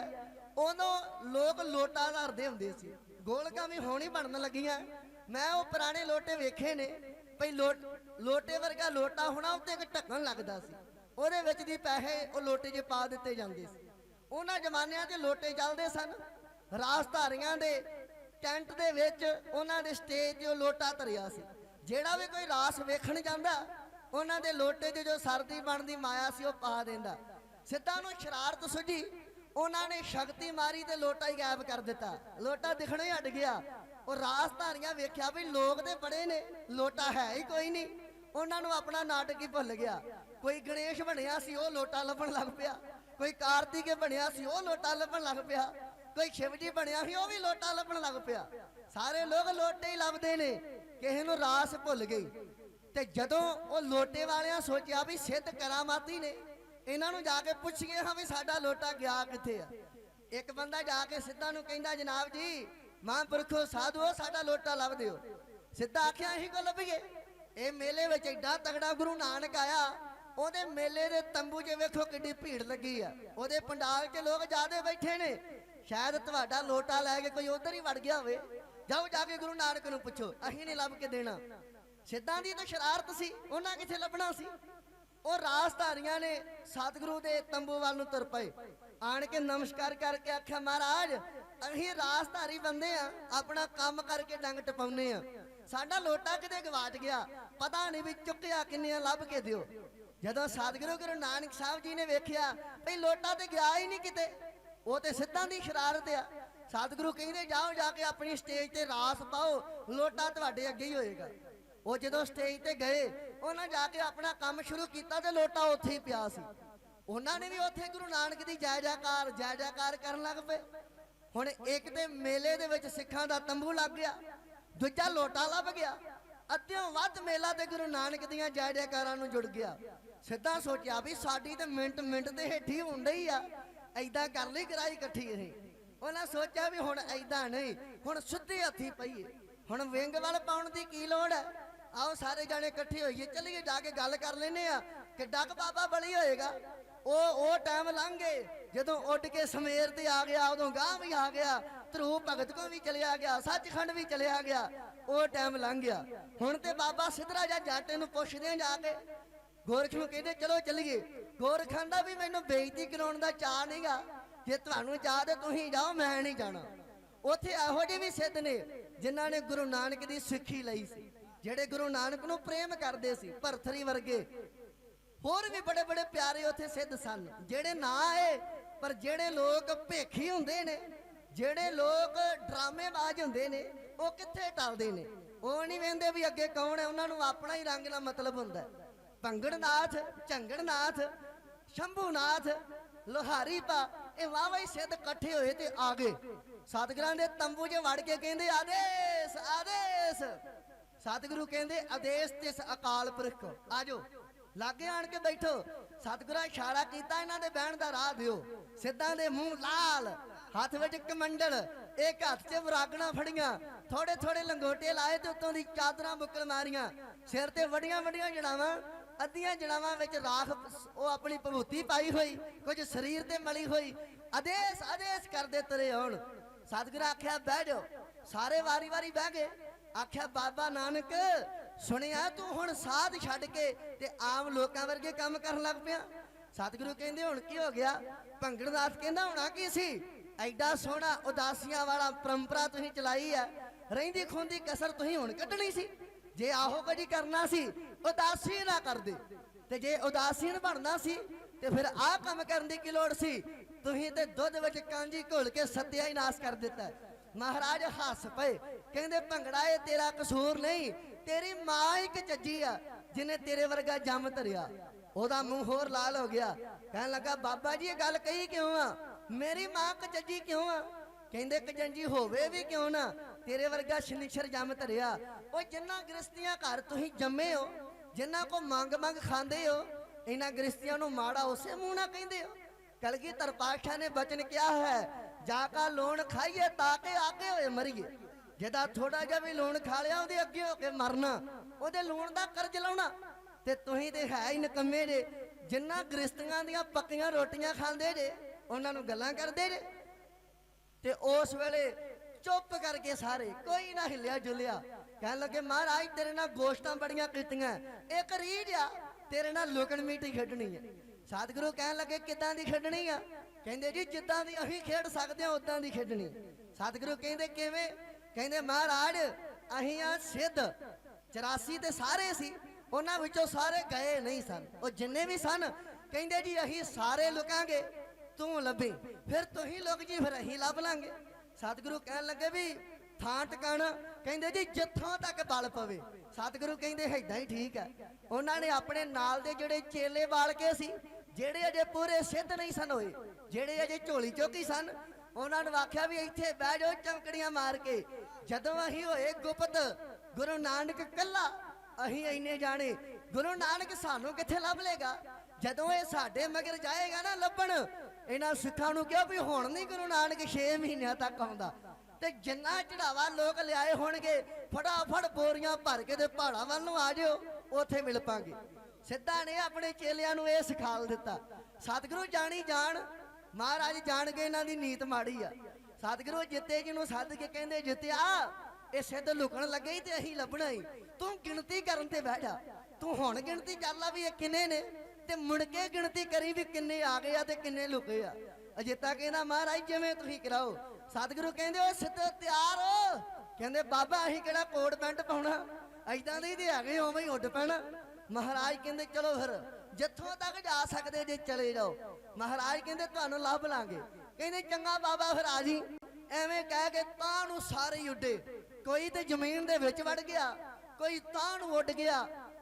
ਉਦੋਂ ਲੋਕ ਲੋਟਾ ਧਰਦੇ ਹੁੰਦੇ ਸੀ। ਗੋਲਕਾਂ ਵੀ ਹੋਣੀ ਬਣਨ ਲੱਗੀਆਂ। ਮੈਂ ਉਹ ਪੁਰਾਣੇ ਲੋਟੇ ਵੇਖੇ ਨੇ, ਭਈ ਲੋਟ, ਲੋਟੇ ਵਰਗਾ ਲੋਟਾ ਹੋਣਾ ਉੱਤੇ ਇੱਕ ਢੱਕਣ ਲੱਗਦਾ ਸੀ। ਉਹਦੇ ਵਿੱਚ ਦੀ ਪੈਸੇ ਉਹ ਲੋਟੇ 'ਚ ਪਾ ਦਿੱਤੇ ਜਾਂਦੇ ਸੀ। ਉਹਨਾਂ ਜ਼ਮਾਨਿਆਂ 'ਚ ਲੋਟੇ ਚੱਲਦੇ ਸਨ। ਰਾਸਧਾਰੀਆਂ ਦੇ ਟੈਂਟ ਦੇ ਵਿੱਚ ਉਹਨਾਂ ਦੇ ਸਟੇਜ ਤੇ ਉਹ ਲੋਟਾ ਧਰਿਆ ਸੀ। ਜਿਹੜਾ ਵੀ ਕੋਈ ਰਾਸ ਵੇਖਣ ਜਾਂਦਾ, ਉਹਨਾਂ ਦੇ ਲੋਟੇ 'ਚ ਜੋ ਸਰਦੀ ਬਣਦੀ ਮਾਇਆ ਸੀ, ਉਹ ਪਾ ਦਿੰਦਾ। ਸਿੱਧਾ ਨੂੰ ਸ਼ਰਾਰਤ ਸੁਝੀ, ਉਹਨਾਂ ਨੇ ਸ਼ਕਤੀ ਮਾਰੀ ਤੇ ਲੋਟਾ ਹੀ ਗਾਇਬ ਕਰ ਦਿੱਤਾ। ਲੋਟਾ ਦਿਖਣੋਂ ਹੀ ਹਟ ਗਿਆ। ਉਹ ਰਾਸਧਾਰੀਆਂ ਵੇਖਿਆ ਵੀ ਲੋਕ ਤੇ ਬੜੇ ਨੇ, ਲੋਟਾ ਹੈ ਹੀ ਕੋਈ ਨਹੀਂ। ਉਹਨਾਂ ਨੂੰ ਆਪਣਾ ਨਾਟਕ ਹੀ ਭੁੱਲ ਗਿਆ। ਕੋਈ ਗਣੇਸ਼ ਬਣਿਆ ਸੀ, ਉਹ ਲੋਟਾ ਲੱਭਣ ਲੱਗ ਪਿਆ। ਕੋਈ ਕਾਰਤਿਕ ਬਣਿਆ ਸੀ, ਉਹ ਲੋਟਾ ਲੱਭਣ ਲੱਗ ਪਿਆ। ਕੋਈ ਸ਼ਿਵਜੀ ਬਣਿਆ ਸੀ, ਉਹ ਵੀ ਲੋਟਾ ਲੱਭਣ ਲੱਗ ਪਿਆ। ਸਾਰੇ ਲੋਕ ਲੋਟੇ ਹੀ ਲੱਭਦੇ ਨੇ, ਕਿਸੇ ਨੂੰ ਰਾਸ ਭੁੱਲ ਗਈ। ਤੇ ਜਦੋਂ ਉਹ ਲੋਟੇ ਵਾਲਿਆਂ ਸੋਚਿਆ ਵੀ ਸਿੱਧ ਕਰਾਮਾਤੀ ਨੇ, ਇਹਨਾਂ ਨੂੰ ਜਾ ਕੇ ਪੁੱਛੀਏ ਹਾਂ ਵੀ ਸਾਡਾ ਲੋਟਾ ਗਿਆ ਕਿੱਥੇ ਆ? ਇੱਕ ਬੰਦਾ ਜਾ ਕੇ ਸਿੱਧਾ ਨੂੰ ਕਹਿੰਦਾ, ਜਨਾਬ ਜੀ ਮਹਾਂਪੁਰਖੋ, ਸਾਧੂਓ, ਸਾਡਾ ਲੋਟਾ ਲੱਭ ਦਿਓ। ਸਿੱਧਾ ਆਖਿਆ, ਅਸੀਂ ਕੋ ਲੱਭੀਏ? ਇਹ ਮੇਲੇ ਵਿੱਚ ਐਡਾ ਤਗੜਾ ਗੁਰੂ ਨਾਨਕ ਆਇਆ, ਉਹਦੇ ਮੇਲੇ ਦੇ ਤੰਬੂ 'ਚ ਵੇਖੋ ਕਿੱਡੀ ਭੀੜ ਲੱਗੀ ਆ। ਉਹਦੇ ਪੰਡਾਲ 'ਚ ਲੋਕ ਜਾਦੇ ਬੈਠੇ ਨੇ। ਸ਼ਾਇਦ ਤੁਹਾਡਾ ਲੋਟਾ ਲੈ ਕੇ ਕੋਈ ਉਧਰ ਹੀ ਵੜ ਗਿਆ ਹੋਵੇ। ਜਾਓ ਜਾ ਕੇ ਗੁਰੂ ਨਾਨਕ ਨੂੰ ਪੁੱਛੋ, ਅਸੀਂ ਨਹੀਂ ਲੱਭ ਕੇ ਦੇਣਾ। ਸਿੱਧਾਂ ਦੀ ਤਾਂ ਸ਼ਰਾਰਤ ਸੀ, ਉਹਨਾਂ ਕਿੱਥੇ ਲੱਭਣਾ ਸੀ? ਉਹ ਰਾਜਧਾਰੀਆਂ ਨੇ ਸਤਿਗੁਰੂ ਦੇ ਤੰਬੂ ਵੱਲ ਨੂੰ ਤੁਰ ਪਏ। ਆਣ ਕੇ ਨਮਸਕਾਰ ਕਰਕੇ ਆਖਿਆ, ਮਹਾਰਾਜ ਅਸੀਂ ਰਾਸਧਾਰੀ ਬੰਦੇ ਆ, ਆਪਣਾ ਕੰਮ ਕਰਕੇ ਡੰਗ ਟਪਾਉਨੇ ਆ। ਸਾਡਾ ਲੋਟਾ ਕਿਤੇ ਗਵਾਚ ਗਿਆ, ਪਤਾ ਨਹੀਂ ਵੀ ਚੁੱਕਿਆ ਕਿੰਨੇ ਲੱਭ ਕੇ ਦਿਓ। ਜਦੋਂ ਸਤਿਗੁਰੂ ਗੁਰੂ ਨਾਨਕ ਸਾਹਿਬ ਜੀ ਨੇ ਵੇਖਿਆ ਭਈ ਲੋਟਾ ਤੇ ਗਿਆ ਹੀ ਨਹੀਂ ਕਿਤੇ, ਉਹ ਤੇ ਸਿੱਧਾਂ ਦੀ ਸ਼ਰਾਰਤ ਆ। ਸਤਿਗੁਰੂ ਕਹਿੰਦੇ, ਜਾਓ ਜਾ ਕੇ ਆਪਣੀ ਸਟੇਜ ਤੇ ਰਾਸ ਪਾਓ, ਲੋਟਾ ਤੁਹਾਡੇ ਅੱਗੇ ਹੀ ਹੋਏਗਾ। ਉਹ ਜਦੋਂ ਸਟੇਜ ਤੇ ਗਏ, ਉਹਨਾਂ ਜਾ ਕੇ ਆਪਣਾ ਕੰਮ ਸ਼ੁਰੂ ਕੀਤਾ ਤੇ ਲੋਟਾ ਉੱਥੇ ਹੀ ਪਿਆ ਸੀ। ਉਹਨਾਂ ਨੇ ਵੀ ਉੱਥੇ ਗੁਰੂ ਨਾਨਕ ਦੀ ਜੈ ਜੈਕਾਰ ਜੈ ਜੈਕਾਰ ਕਰਨ ਲੱਗ ਪਏ। ਹੁਣ ਇੱਕ ਤੇ ਮੇਲੇ ਦੇ ਵਿੱਚ ਸਿੱਖਾਂ ਦਾ ਤੰਬੂ ਲੱਗ ਗਿਆ, ਦੂਜਾ ਲੋਟਾ ਲੱਭ ਗਿਆ, ਅੱਧਿਓਂ ਵੱਧ ਮੇਲਾ ਤੇ ਗੁਰੂ ਨਾਨਕ ਦੀਆਂ ਜੈ ਜੈਕਾਰਾਂ ਨੂੰ ਜੁੜ ਗਿਆ। ਸਿੱਧਾ ਸੋਚਿਆ ਵੀ ਸਾਡੀ ਤੇ ਮਿੰਟ ਮਿੰਟ ਦੇ ਹੇਠੀ ਹੋਣ ਹੀ ਆ ਐਦਾਂ ਕਰ ਲਈ ਕਰਾਈ ਇਕੱਠੀ ਇਹ। ਉਹਨਾਂ ਸੋਚਿਆ ਵੀ ਹੁਣ ਐਦਾਂ ਨਹੀਂ, ਹੁਣ ਸਿੱਧੇ ਹੱਥੀ ਪਈਏ। ਹੁਣ ਵਿੰਗ ਵੱਲ ਪਾਉਣ ਦੀ ਕੀ ਲੋੜ ਹੈ? ਆਓ ਸਾਰੇ ਜਾਣੇ ਇਕੱਠੇ ਹੋਈਏ, ਚੱਲੀਏ ਜਾ ਕੇ ਗੱਲ ਕਰ ਲੈਨੇ ਆ ਕਿ ਡੱਕ ਬਾਬਾ ਬਲੀ ਹੋਏਗਾ? ਉਹ ਉਹ ਟਾਈਮ ਲੰਘ ਗਏ। ਜਦੋਂ ਉੱਡ ਕੇ ਸਮੇਰ ਤੇ ਆ ਗਿਆ, ਉਦੋਂ ਗਾਂ ਵੀ ਆ ਗਿਆ, ਧਰੂ ਭਗਤ ਕੋ ਵੀ ਚਲਿਆ ਗਿਆ, ਸੱਚਖੰਡ ਵੀ ਚਲਿਆ ਗਿਆ, ਉਹ ਟਾਈਮ ਲੰਘ ਗਿਆ। ਹੁਣ ਤੇ ਬਾਬਾ ਸਿੱਧਰਾ ਜਾਂ ਜੱਟ ਨੂੰ ਪੁੱਛਦੇ ਆ ਜਾ ਕੇ ਗੋਰਖ ਨੂੰ ਕਹਿੰਦੇ, ਚਲੋ ਚੱਲੀਏ। ਗੋਰਖਾਂ ਦਾ ਵੀ ਮੈਨੂੰ ਬੇਇੱਜ਼ਤੀ ਕਰਾਉਣ ਦਾ ਚਾਹ ਨਹੀਂਗਾ। ਜੇ ਤੁਹਾਨੂੰ ਚਾਹ ਤੇ ਤੁਸੀਂ ਜਾਓ, ਮੈਂ ਨਹੀਂ ਜਾਣਾ। ਉੱਥੇ ਇਹੋ ਜਿਹੇ ਵੀ ਸਿੱਧ ਨੇ, ਜਿਨ੍ਹਾਂ ਨੇ ਗੁਰੂ ਨਾਨਕ ਦੀ ਸਿੱਖੀ ਲਈ ਸੀ, ਜਿਹੜੇ ਗੁਰੂ ਨਾਨਕ ਨੂੰ ਪ੍ਰੇਮ ਕਰਦੇ ਸੀ, ਭਰਥਰੀ ਵਰਗੇ। ਹੋਰ ਵੀ ਬੜੇ ਬੜੇ ਪਿਆਰੇ ਉੱਥੇ ਸਿੱਧ ਸਨ, ਜਿਹੜੇ ਨਾ ਆਏ ਪਰ ਜਿਹੜੇ ਲੋਕ ਭੇਖੀ ਹੁੰਦੇ ਨੇ, ਜਿਹੜੇ ਲੋਕ ਡਰਾਮੇਬਾਜ਼ ਹੁੰਦੇ ਨੇ, ਉਹ ਕਿੱਥੇ ਟਲਦੇ ਨੇ? ਉਹ ਨਹੀਂ ਵੇਂਦੇ ਵੀ ਅੱਗੇ ਕੌਣ ਹੈ, ਉਹਨਾਂ ਨੂੰ ਆਪਣਾ ਹੀ ਰੰਗ ਦਾ ਮਤਲਬ ਹੁੰਦਾ ਭੰਗੜਨਾਥ, ਝੰਗੜਨਾਥ, ਸ਼ੰਭੂਨਾਥ, ਲੋਹਾਰੀ ਪਾ ਇਹ ਵਾਵਾ ਹੀ ਸਿੱਧ ਇਕੱਠੇ ਹੋਏ ਤੇ ਆ ਗਏ। ਸਤਿਗੁਰਾਂ ਦੇ ਤੰਬੂ 'ਚ ਵੜ ਕੇ ਕਹਿੰਦੇ, ਆਦੇਸ ਆਦੇਸ। ਸਤਿਗੁਰੂ ਕਹਿੰਦੇ, ਆਦੇਸ਼ ਤੇ ਅਕਾਲ ਪੁਰਖ ਆਜੋ ਲਾਗੇ ਆਣ ਕੇ ਬੈਠੋ। ਸਤਿਗੁਰਾਂ ਇਸ਼ਾਰਾ ਕੀਤਾ, ਇਹਨਾਂ ਦੇ ਬਹਿਣ ਦਾ ਰਾਹ ਦਿਓ। ਸਿੱਧਾਂ ਦੇ ਮੂੰਹ ਲਾਲ, ਹੱਥ ਵਿੱਚ ਕਮੰਡਲ ਇੱਕ ਹੱਥ 'ਚ ਵਰਾਗਣਾ ਫੜੀਆਂ ਥੋੜੇ ਥੋੜੇ ਲੰਗੋਟੇ ਲਾਏ ਤੇ ਉੱਤੋਂ ਦੀ ਚਾਦਰਾਂ ਬੁੱਕਲ ਮਾਰੀਆਂ, ਸਿਰ ਤੇ ਵੱਡੀਆਂ ਵੱਡੀਆਂ ਜੜਾਵਾਂ, ਅੱਧੀਆਂ ਜੜਾਵਾਂ ਵਿੱਚ ਰਾਖ ਉਹ ਆਪਣੀ ਭਭੂਤੀ ਪਾਈ ਹੋਈ, ਕੁਝ ਸਰੀਰ ਤੇ ਮਲੀ ਹੋਈ, ਆਦੇਸ਼ ਆਦੇਸ਼ ਕਰਦੇ ਤਰੇ ਆਉਣ। ਸਤਿਗੁਰ ਆਖਿਆ, ਬਹਿ ਜਾਓ। ਸਾਰੇ ਵਾਰੀ ਵਾਰੀ ਬਹਿ ਗਏ। ਆਖਿਆ, ਬਾਬਾ ਨਾਨਕ, ਸੁਣਿਆ ਤੂੰ ਹੁਣ ਸਾਧ ਛੱਡ ਕੇ ਤੇ ਆਮ ਲੋਕਾਂ ਵਰਗੇ ਕੰਮ ਕਰਨ ਲੱਗ ਪਿਆ। ਸਤਿਗੁਰੂ ਕਹਿੰਦੇ, ਹੁਣ ਕੀ ਹੋ ਗਿਆ? ਭੰਗੜਦਾਸ ਕਹਿੰਦਾ ਹੋਣਾ ਕੀ ਸੀ? ਐਡਾ ਸੋਹਣਾ ਉਦਾਸੀਆਂ ਵਾਲਾ ਪਰੰਪਰਾ ਤੁਸੀਂ ਚਲਾਈ ਆ। ਰਹਿੰਦੀ ਖੁੰਦੀ ਕਸਰ ਤੁਸੀਂ ਹੁਣ ਕੱਢਣੀ ਸੀ। ਜੇ ਆਹੋ ਕੁਝ ਕਰਨਾ ਸੀ, ਉਦਾਸੀ ਨਾ ਕਰਦੇ। ਤੇ ਜੇ ਉਦਾਸੀਨ ਬਣਨਾ ਸੀ, ਤੇ ਫਿਰ ਆਹ ਕੰਮ ਕਰਨ ਦੀ ਕੀ ਲੋੜ ਸੀ? ਤੁਸੀਂ ਤੇ ਦੁੱਧ ਵਿੱਚ ਕਾਂਜੀ ਘੋਲ ਕੇ ਸੱਤਿਆ ਹੀ ਨਾਸ ਕਰ ਦਿੱਤਾ। ਮਹਾਰਾਜ ਹੱਸ ਪਏ। ਕਹਿੰਦੇ, ਭੰਗੜਾ ਇਹ ਤੇਰਾ ਕਸੂਰ ਨਹੀਂ, ਤੇਰੀ ਮਾਂ ਇੱਕ ਚੱਜੀ ਆ, ਜਿਹਨੇ ਤੇਰੇ ਵਰਗਾ ਜੰਮ ਧਰਿਆ। ਉਹਦਾ ਮੂੰਹ ਹੋਰ ਲਾਲ ਹੋ ਗਿਆ। ਕਹਿਣ ਲੱਗਾ, ਬਾਬਾ ਜੀ, ਇਹ ਗੱਲ ਕਹੀ ਕਿਉਂ ਆ? ਮੇਰੀ ਮਾਂ ਕਚੱਜੀ ਕਿਉਂ ਆ? ਕਹਿੰਦੇ ਕਜੰਜੀ ਹੋਵੇ ਵੀ ਕਿਉਂ ਨਾ? ਤੇਰੇ ਵਰਗਾ ਸ਼ਨੀਸ਼ਰ ਜੰਮ ਧਰਿਆ। ਉਹ ਜਿੰਨਾ ਗ੍ਰਸਤੀਆਂ ਘਰ ਤੁਸੀਂ ਜੰਮੇ ਹੋ, ਜਿੰਨਾ ਕੋ ਮੰਗ ਮੰਗ ਖਾਂਦੇ ਹੋ, ਇਹਨਾਂ ਗ੍ਰਸਤੀਆਂ ਨੂੰ ਮਾੜਾ ਉਸੇ ਮੂੰਹ ਨਾਲ ਕਹਿੰਦੇ ਹੋ। ਕਲਗੀਧਰ ਪਾਤਸ਼ਾਹ ਨੇ ਬਚਨ ਕਿਹਾ ਹੈ, ਜਾ ਕਾ ਲੋਣ ਖਾਈਏ ਤਾਂ ਕਿ ਆਗੇ ਹੋਏ ਮਰੀਏ। ਜਿਹਦਾ ਥੋੜਾ ਜਿਹਾ ਵੀ ਲੂਣ ਖਾ ਲਿਆ, ਉਹਦੇ ਅੱਗੇ ਹੋ ਕੇ ਮਰਨਾ। ਉਹਦੇ ਲੂਣ ਦਾ ਕਰਜ਼ ਲਾਉਣਾ। ਤੇ ਤੁਸੀਂ ਤੇ ਹੈ ਹੀ ਨਕੰਮੇ ਦੇ ਜਿੰਨਾ ਗ੍ਰਸਤੀਆਂ ਦੀਆਂ ਪੱਕੀਆਂ ਰੋਟੀਆਂ ਖਾਂਦੇ ਜੇ, ਉਹਨਾਂ ਨੂੰ ਗੱਲਾਂ ਕਰਦੇ ਜੇ। ਤੇ ਉਸ ਵੇਲੇ ਚੁੱਪ ਕਰਕੇ ਸਾਰੇ ਕੋਈ ਨਾ ਹਿੱਲਿਆ ਜੁਲਿਆ। ਕਹਿਣ ਲੱਗੇ, ਮਹਾਰਾਜ, ਤੇਰੇ ਨਾਲ ਗੋਸ਼ਤਾਂ ਬੜੀਆਂ ਕੀਤੀਆਂ। ਇੱਕ ਰੀਝ ਆ। ਤੇਰੇ ਨਾਲ ਲੁਕਣ ਮੀਟੀ ਖੇਡਣੀ ਹੈ ਸਤਿਗੁਰੂ ਕਹਿਣ ਲੱਗੇ, ਕਿੱਦਾਂ ਦੀ ਖੇਡਣੀ ਆ? ਕਹਿੰਦੇ, ਜੀ, ਜਿੱਦਾਂ ਦੀ ਅਸੀਂ ਖੇਡ ਸਕਦੇ ਹਾਂ, ਉਦਾਂ ਦੀ ਖੇਡਣੀ। ਸਤਿਗੁਰੂ ਕਹਿੰਦੇ, ਕਿਵੇਂ? ਕਹਿੰਦੇ, ਮਹਾਰਾਜ, ਅਸੀਂ ਆ ਸਿੱਧ 84 ਤੇ ਸਾਰੇ ਸੀ। ਉਹਨਾਂ ਵਿੱਚੋਂ ਸਾਰੇ ਗਏ ਨਹੀਂ ਸਨ। ਉਹ ਜਿੰਨੇ ਵੀ ਸਨ, ਕਹਿੰਦੇ ਜੀ, ਅਸੀਂ ਸਾਰੇ ਲੁਕਾਂਗੇ, ਤੂੰ ਲੱਭੀ। ਫਿਰ ਤੁਸੀਂ ਲੁਕ ਜੀ, ਫਿਰ ਅਸੀਂ ਲੱਭ ਲਾਂਗੇ। ਸਤਿਗੁਰੂ ਕਹਿਣ ਲੱਗੇ ਵੀ, ਥਾਂ ਟਿਕਾਣਾ। ਕਹਿੰਦੇ ਜੀ, ਜਿੱਥੋਂ ਤੱਕ ਬਲ ਪਵੇ। ਸਤਿਗੁਰੂ ਕਹਿੰਦੇ, ਏਦਾਂ ਹੀ ਠੀਕ ਹੈ। ਉਹਨਾਂ ਨੇ ਆਪਣੇ ਨਾਲ ਦੇ ਜਿਹੜੇ ਚੇਲੇ ਵਾਲ ਕੇ ਸੀ, ਜਿਹੜੇ ਅਜੇ ਪੂਰੇ ਸਿੱਧ ਨਹੀਂ ਸਨ ਹੋਏ, ਜਿਹੜੇ ਅਜੇ ਝੋਲੀ ਚੋਕੀ ਸਨ, ਉਹਨਾਂ ਨੂੰ ਆਖਿਆ ਵੀ, ਇੱਥੇ ਬਹਿ ਜਾਓ ਚਮਕੜੀਆਂ ਮਾਰ ਕੇ। ਜਦੋਂ ਅਸੀਂ ਹੋਏ ਗੁਪਤ, ਗੁਰੂ ਨਾਨਕ ਕੱਲਾ ਅਸੀਂ ਇੰਨੇ ਜਾਣੇ, ਗੁਰੂ ਨਾਨਕ ਸਾਨੂੰ ਕਿੱਥੇ ਲੱਭ ਲੇਗਾ ਜਦੋਂ ਇਹ ਸਾਡੇ ਮਗਰ ਜਾਏਗਾ ਨਾ ਲੱਭਣ, ਇਹਨਾਂ ਸਿੱਖਾਂ ਨੂੰ ਕਿਹਾ ਵੀ ਹੁਣ ਨਹੀਂ ਗੁਰੂ ਨਾਨਕ 6 ਮਹੀਨਿਆਂ ਤੱਕ ਆਉਂਦਾ। ਤੇ ਜਿੰਨਾ ਚੜਾਵਾ ਲੋਕ ਲਿਆਏ ਹੋਣਗੇ, ਫਟਾਫਟ ਬੋਰੀਆਂ ਭਰ ਕੇ ਤੇ ਪਹਾੜਾਂ ਵੱਲ ਨੂੰ ਆ ਜਿਓ, ਉੱਥੇ ਮਿਲ ਪਾਂਗੇ। ਸਿੱਧਾ ਨੇ ਆਪਣੇ ਚੇਲਿਆਂ ਨੂੰ ਇਹ ਸਿਖਾਲ ਦਿੱਤਾ, ਸਤਿਗੁਰੂ ਜਾਣੀ ਜਾਣ, ਮਹਾਰਾਜ ਜਾਣ ਕੇ ਇਹਨਾਂ ਦੀ ਨੀਤ ਮਾੜੀ ਆ। ਸਤਿਗੁਰੂ ਜਿੱਤੇ ਜਿਹਨੂੰ ਨੂੰ ਸੱਦ ਕੇ ਕਹਿੰਦੇ ਜਿੱਤਿਆ ਇਹ ਸਿੱਧ ਲੁਕਣ ਲੱਗੇ ਈ ਤੇ ਅਸੀਂ ਲੱਭਣਾ ਹੀ ਤੂੰ ਗਿਣਤੀ ਕਰਨ ਤੇ ਬਹਿ ਜਾ ਤੂੰ ਹੁਣ ਗਿਣਤੀ ਕਰ ਲਾ ਵੀ ਇਹ ਕਿੰਨੇ ਨੇ ਤੇ ਮੁੜ ਕੇ ਗਿਣਤੀ ਕਰੀ ਵੀ ਕਿੰਨੇ ਆ ਗਏ ਆ ਤੇ ਕਿੰਨੇ ਲੁਕੇ ਆ। ਅਜਿੱਤਾ ਕਹਿੰਦਾ, ਮਹਾਰਾਜ, ਜਿਵੇਂ ਤੁਸੀਂ ਕਰਾਓ। ਸਤਿਗੁਰੂ ਕਹਿੰਦੇ ਓ ਸਿੱਧ ਤਿਆਰ ਕਹਿੰਦੇ, ਬਾਬਾ, ਅਸੀਂ ਕਿਹੜਾ ਕੋਟ ਪੈਂਟ ਪਾਉਣਾ? ਐਦਾਂ ਦੇ ਤੇ ਹੈਗੇ, ਉਵੇਂ ਹੀ ਉੱਡ ਪੈਣਾ। ਮਹਾਰਾਜ ਕਹਿੰਦੇ, ਚਲੋ ਫਿਰ, ਜਿੱਥੋਂ ਤੱਕ ਜਾ ਸਕਦੇ ਜੇ ਚਲੇ ਜਾਓ। ਮਹਾਰਾਜ ਕਹਿੰਦੇ, ਤੁਹਾਨੂੰ ਲੱਭ ਲਾਂਗੇ। ਕਹਿੰਦੇ, ਚੰਗਾ ਬਾਬਾ, ਫਿਰ ਆ ਜੀ। ਐਵੇਂ ਕਹਿ ਕੇ ਤਾਂ ਨੂੰ ਸਾਰੇ ਉੱਡੇ। ਕੋਈ ਤੇ ਜ਼ਮੀਨ ਦੇ ਵਿੱਚ ਵੜ ਗਿਆ ਕੋਈ ਤਾਂ ਨੂੰ ਉੱਡ ਗਿਆ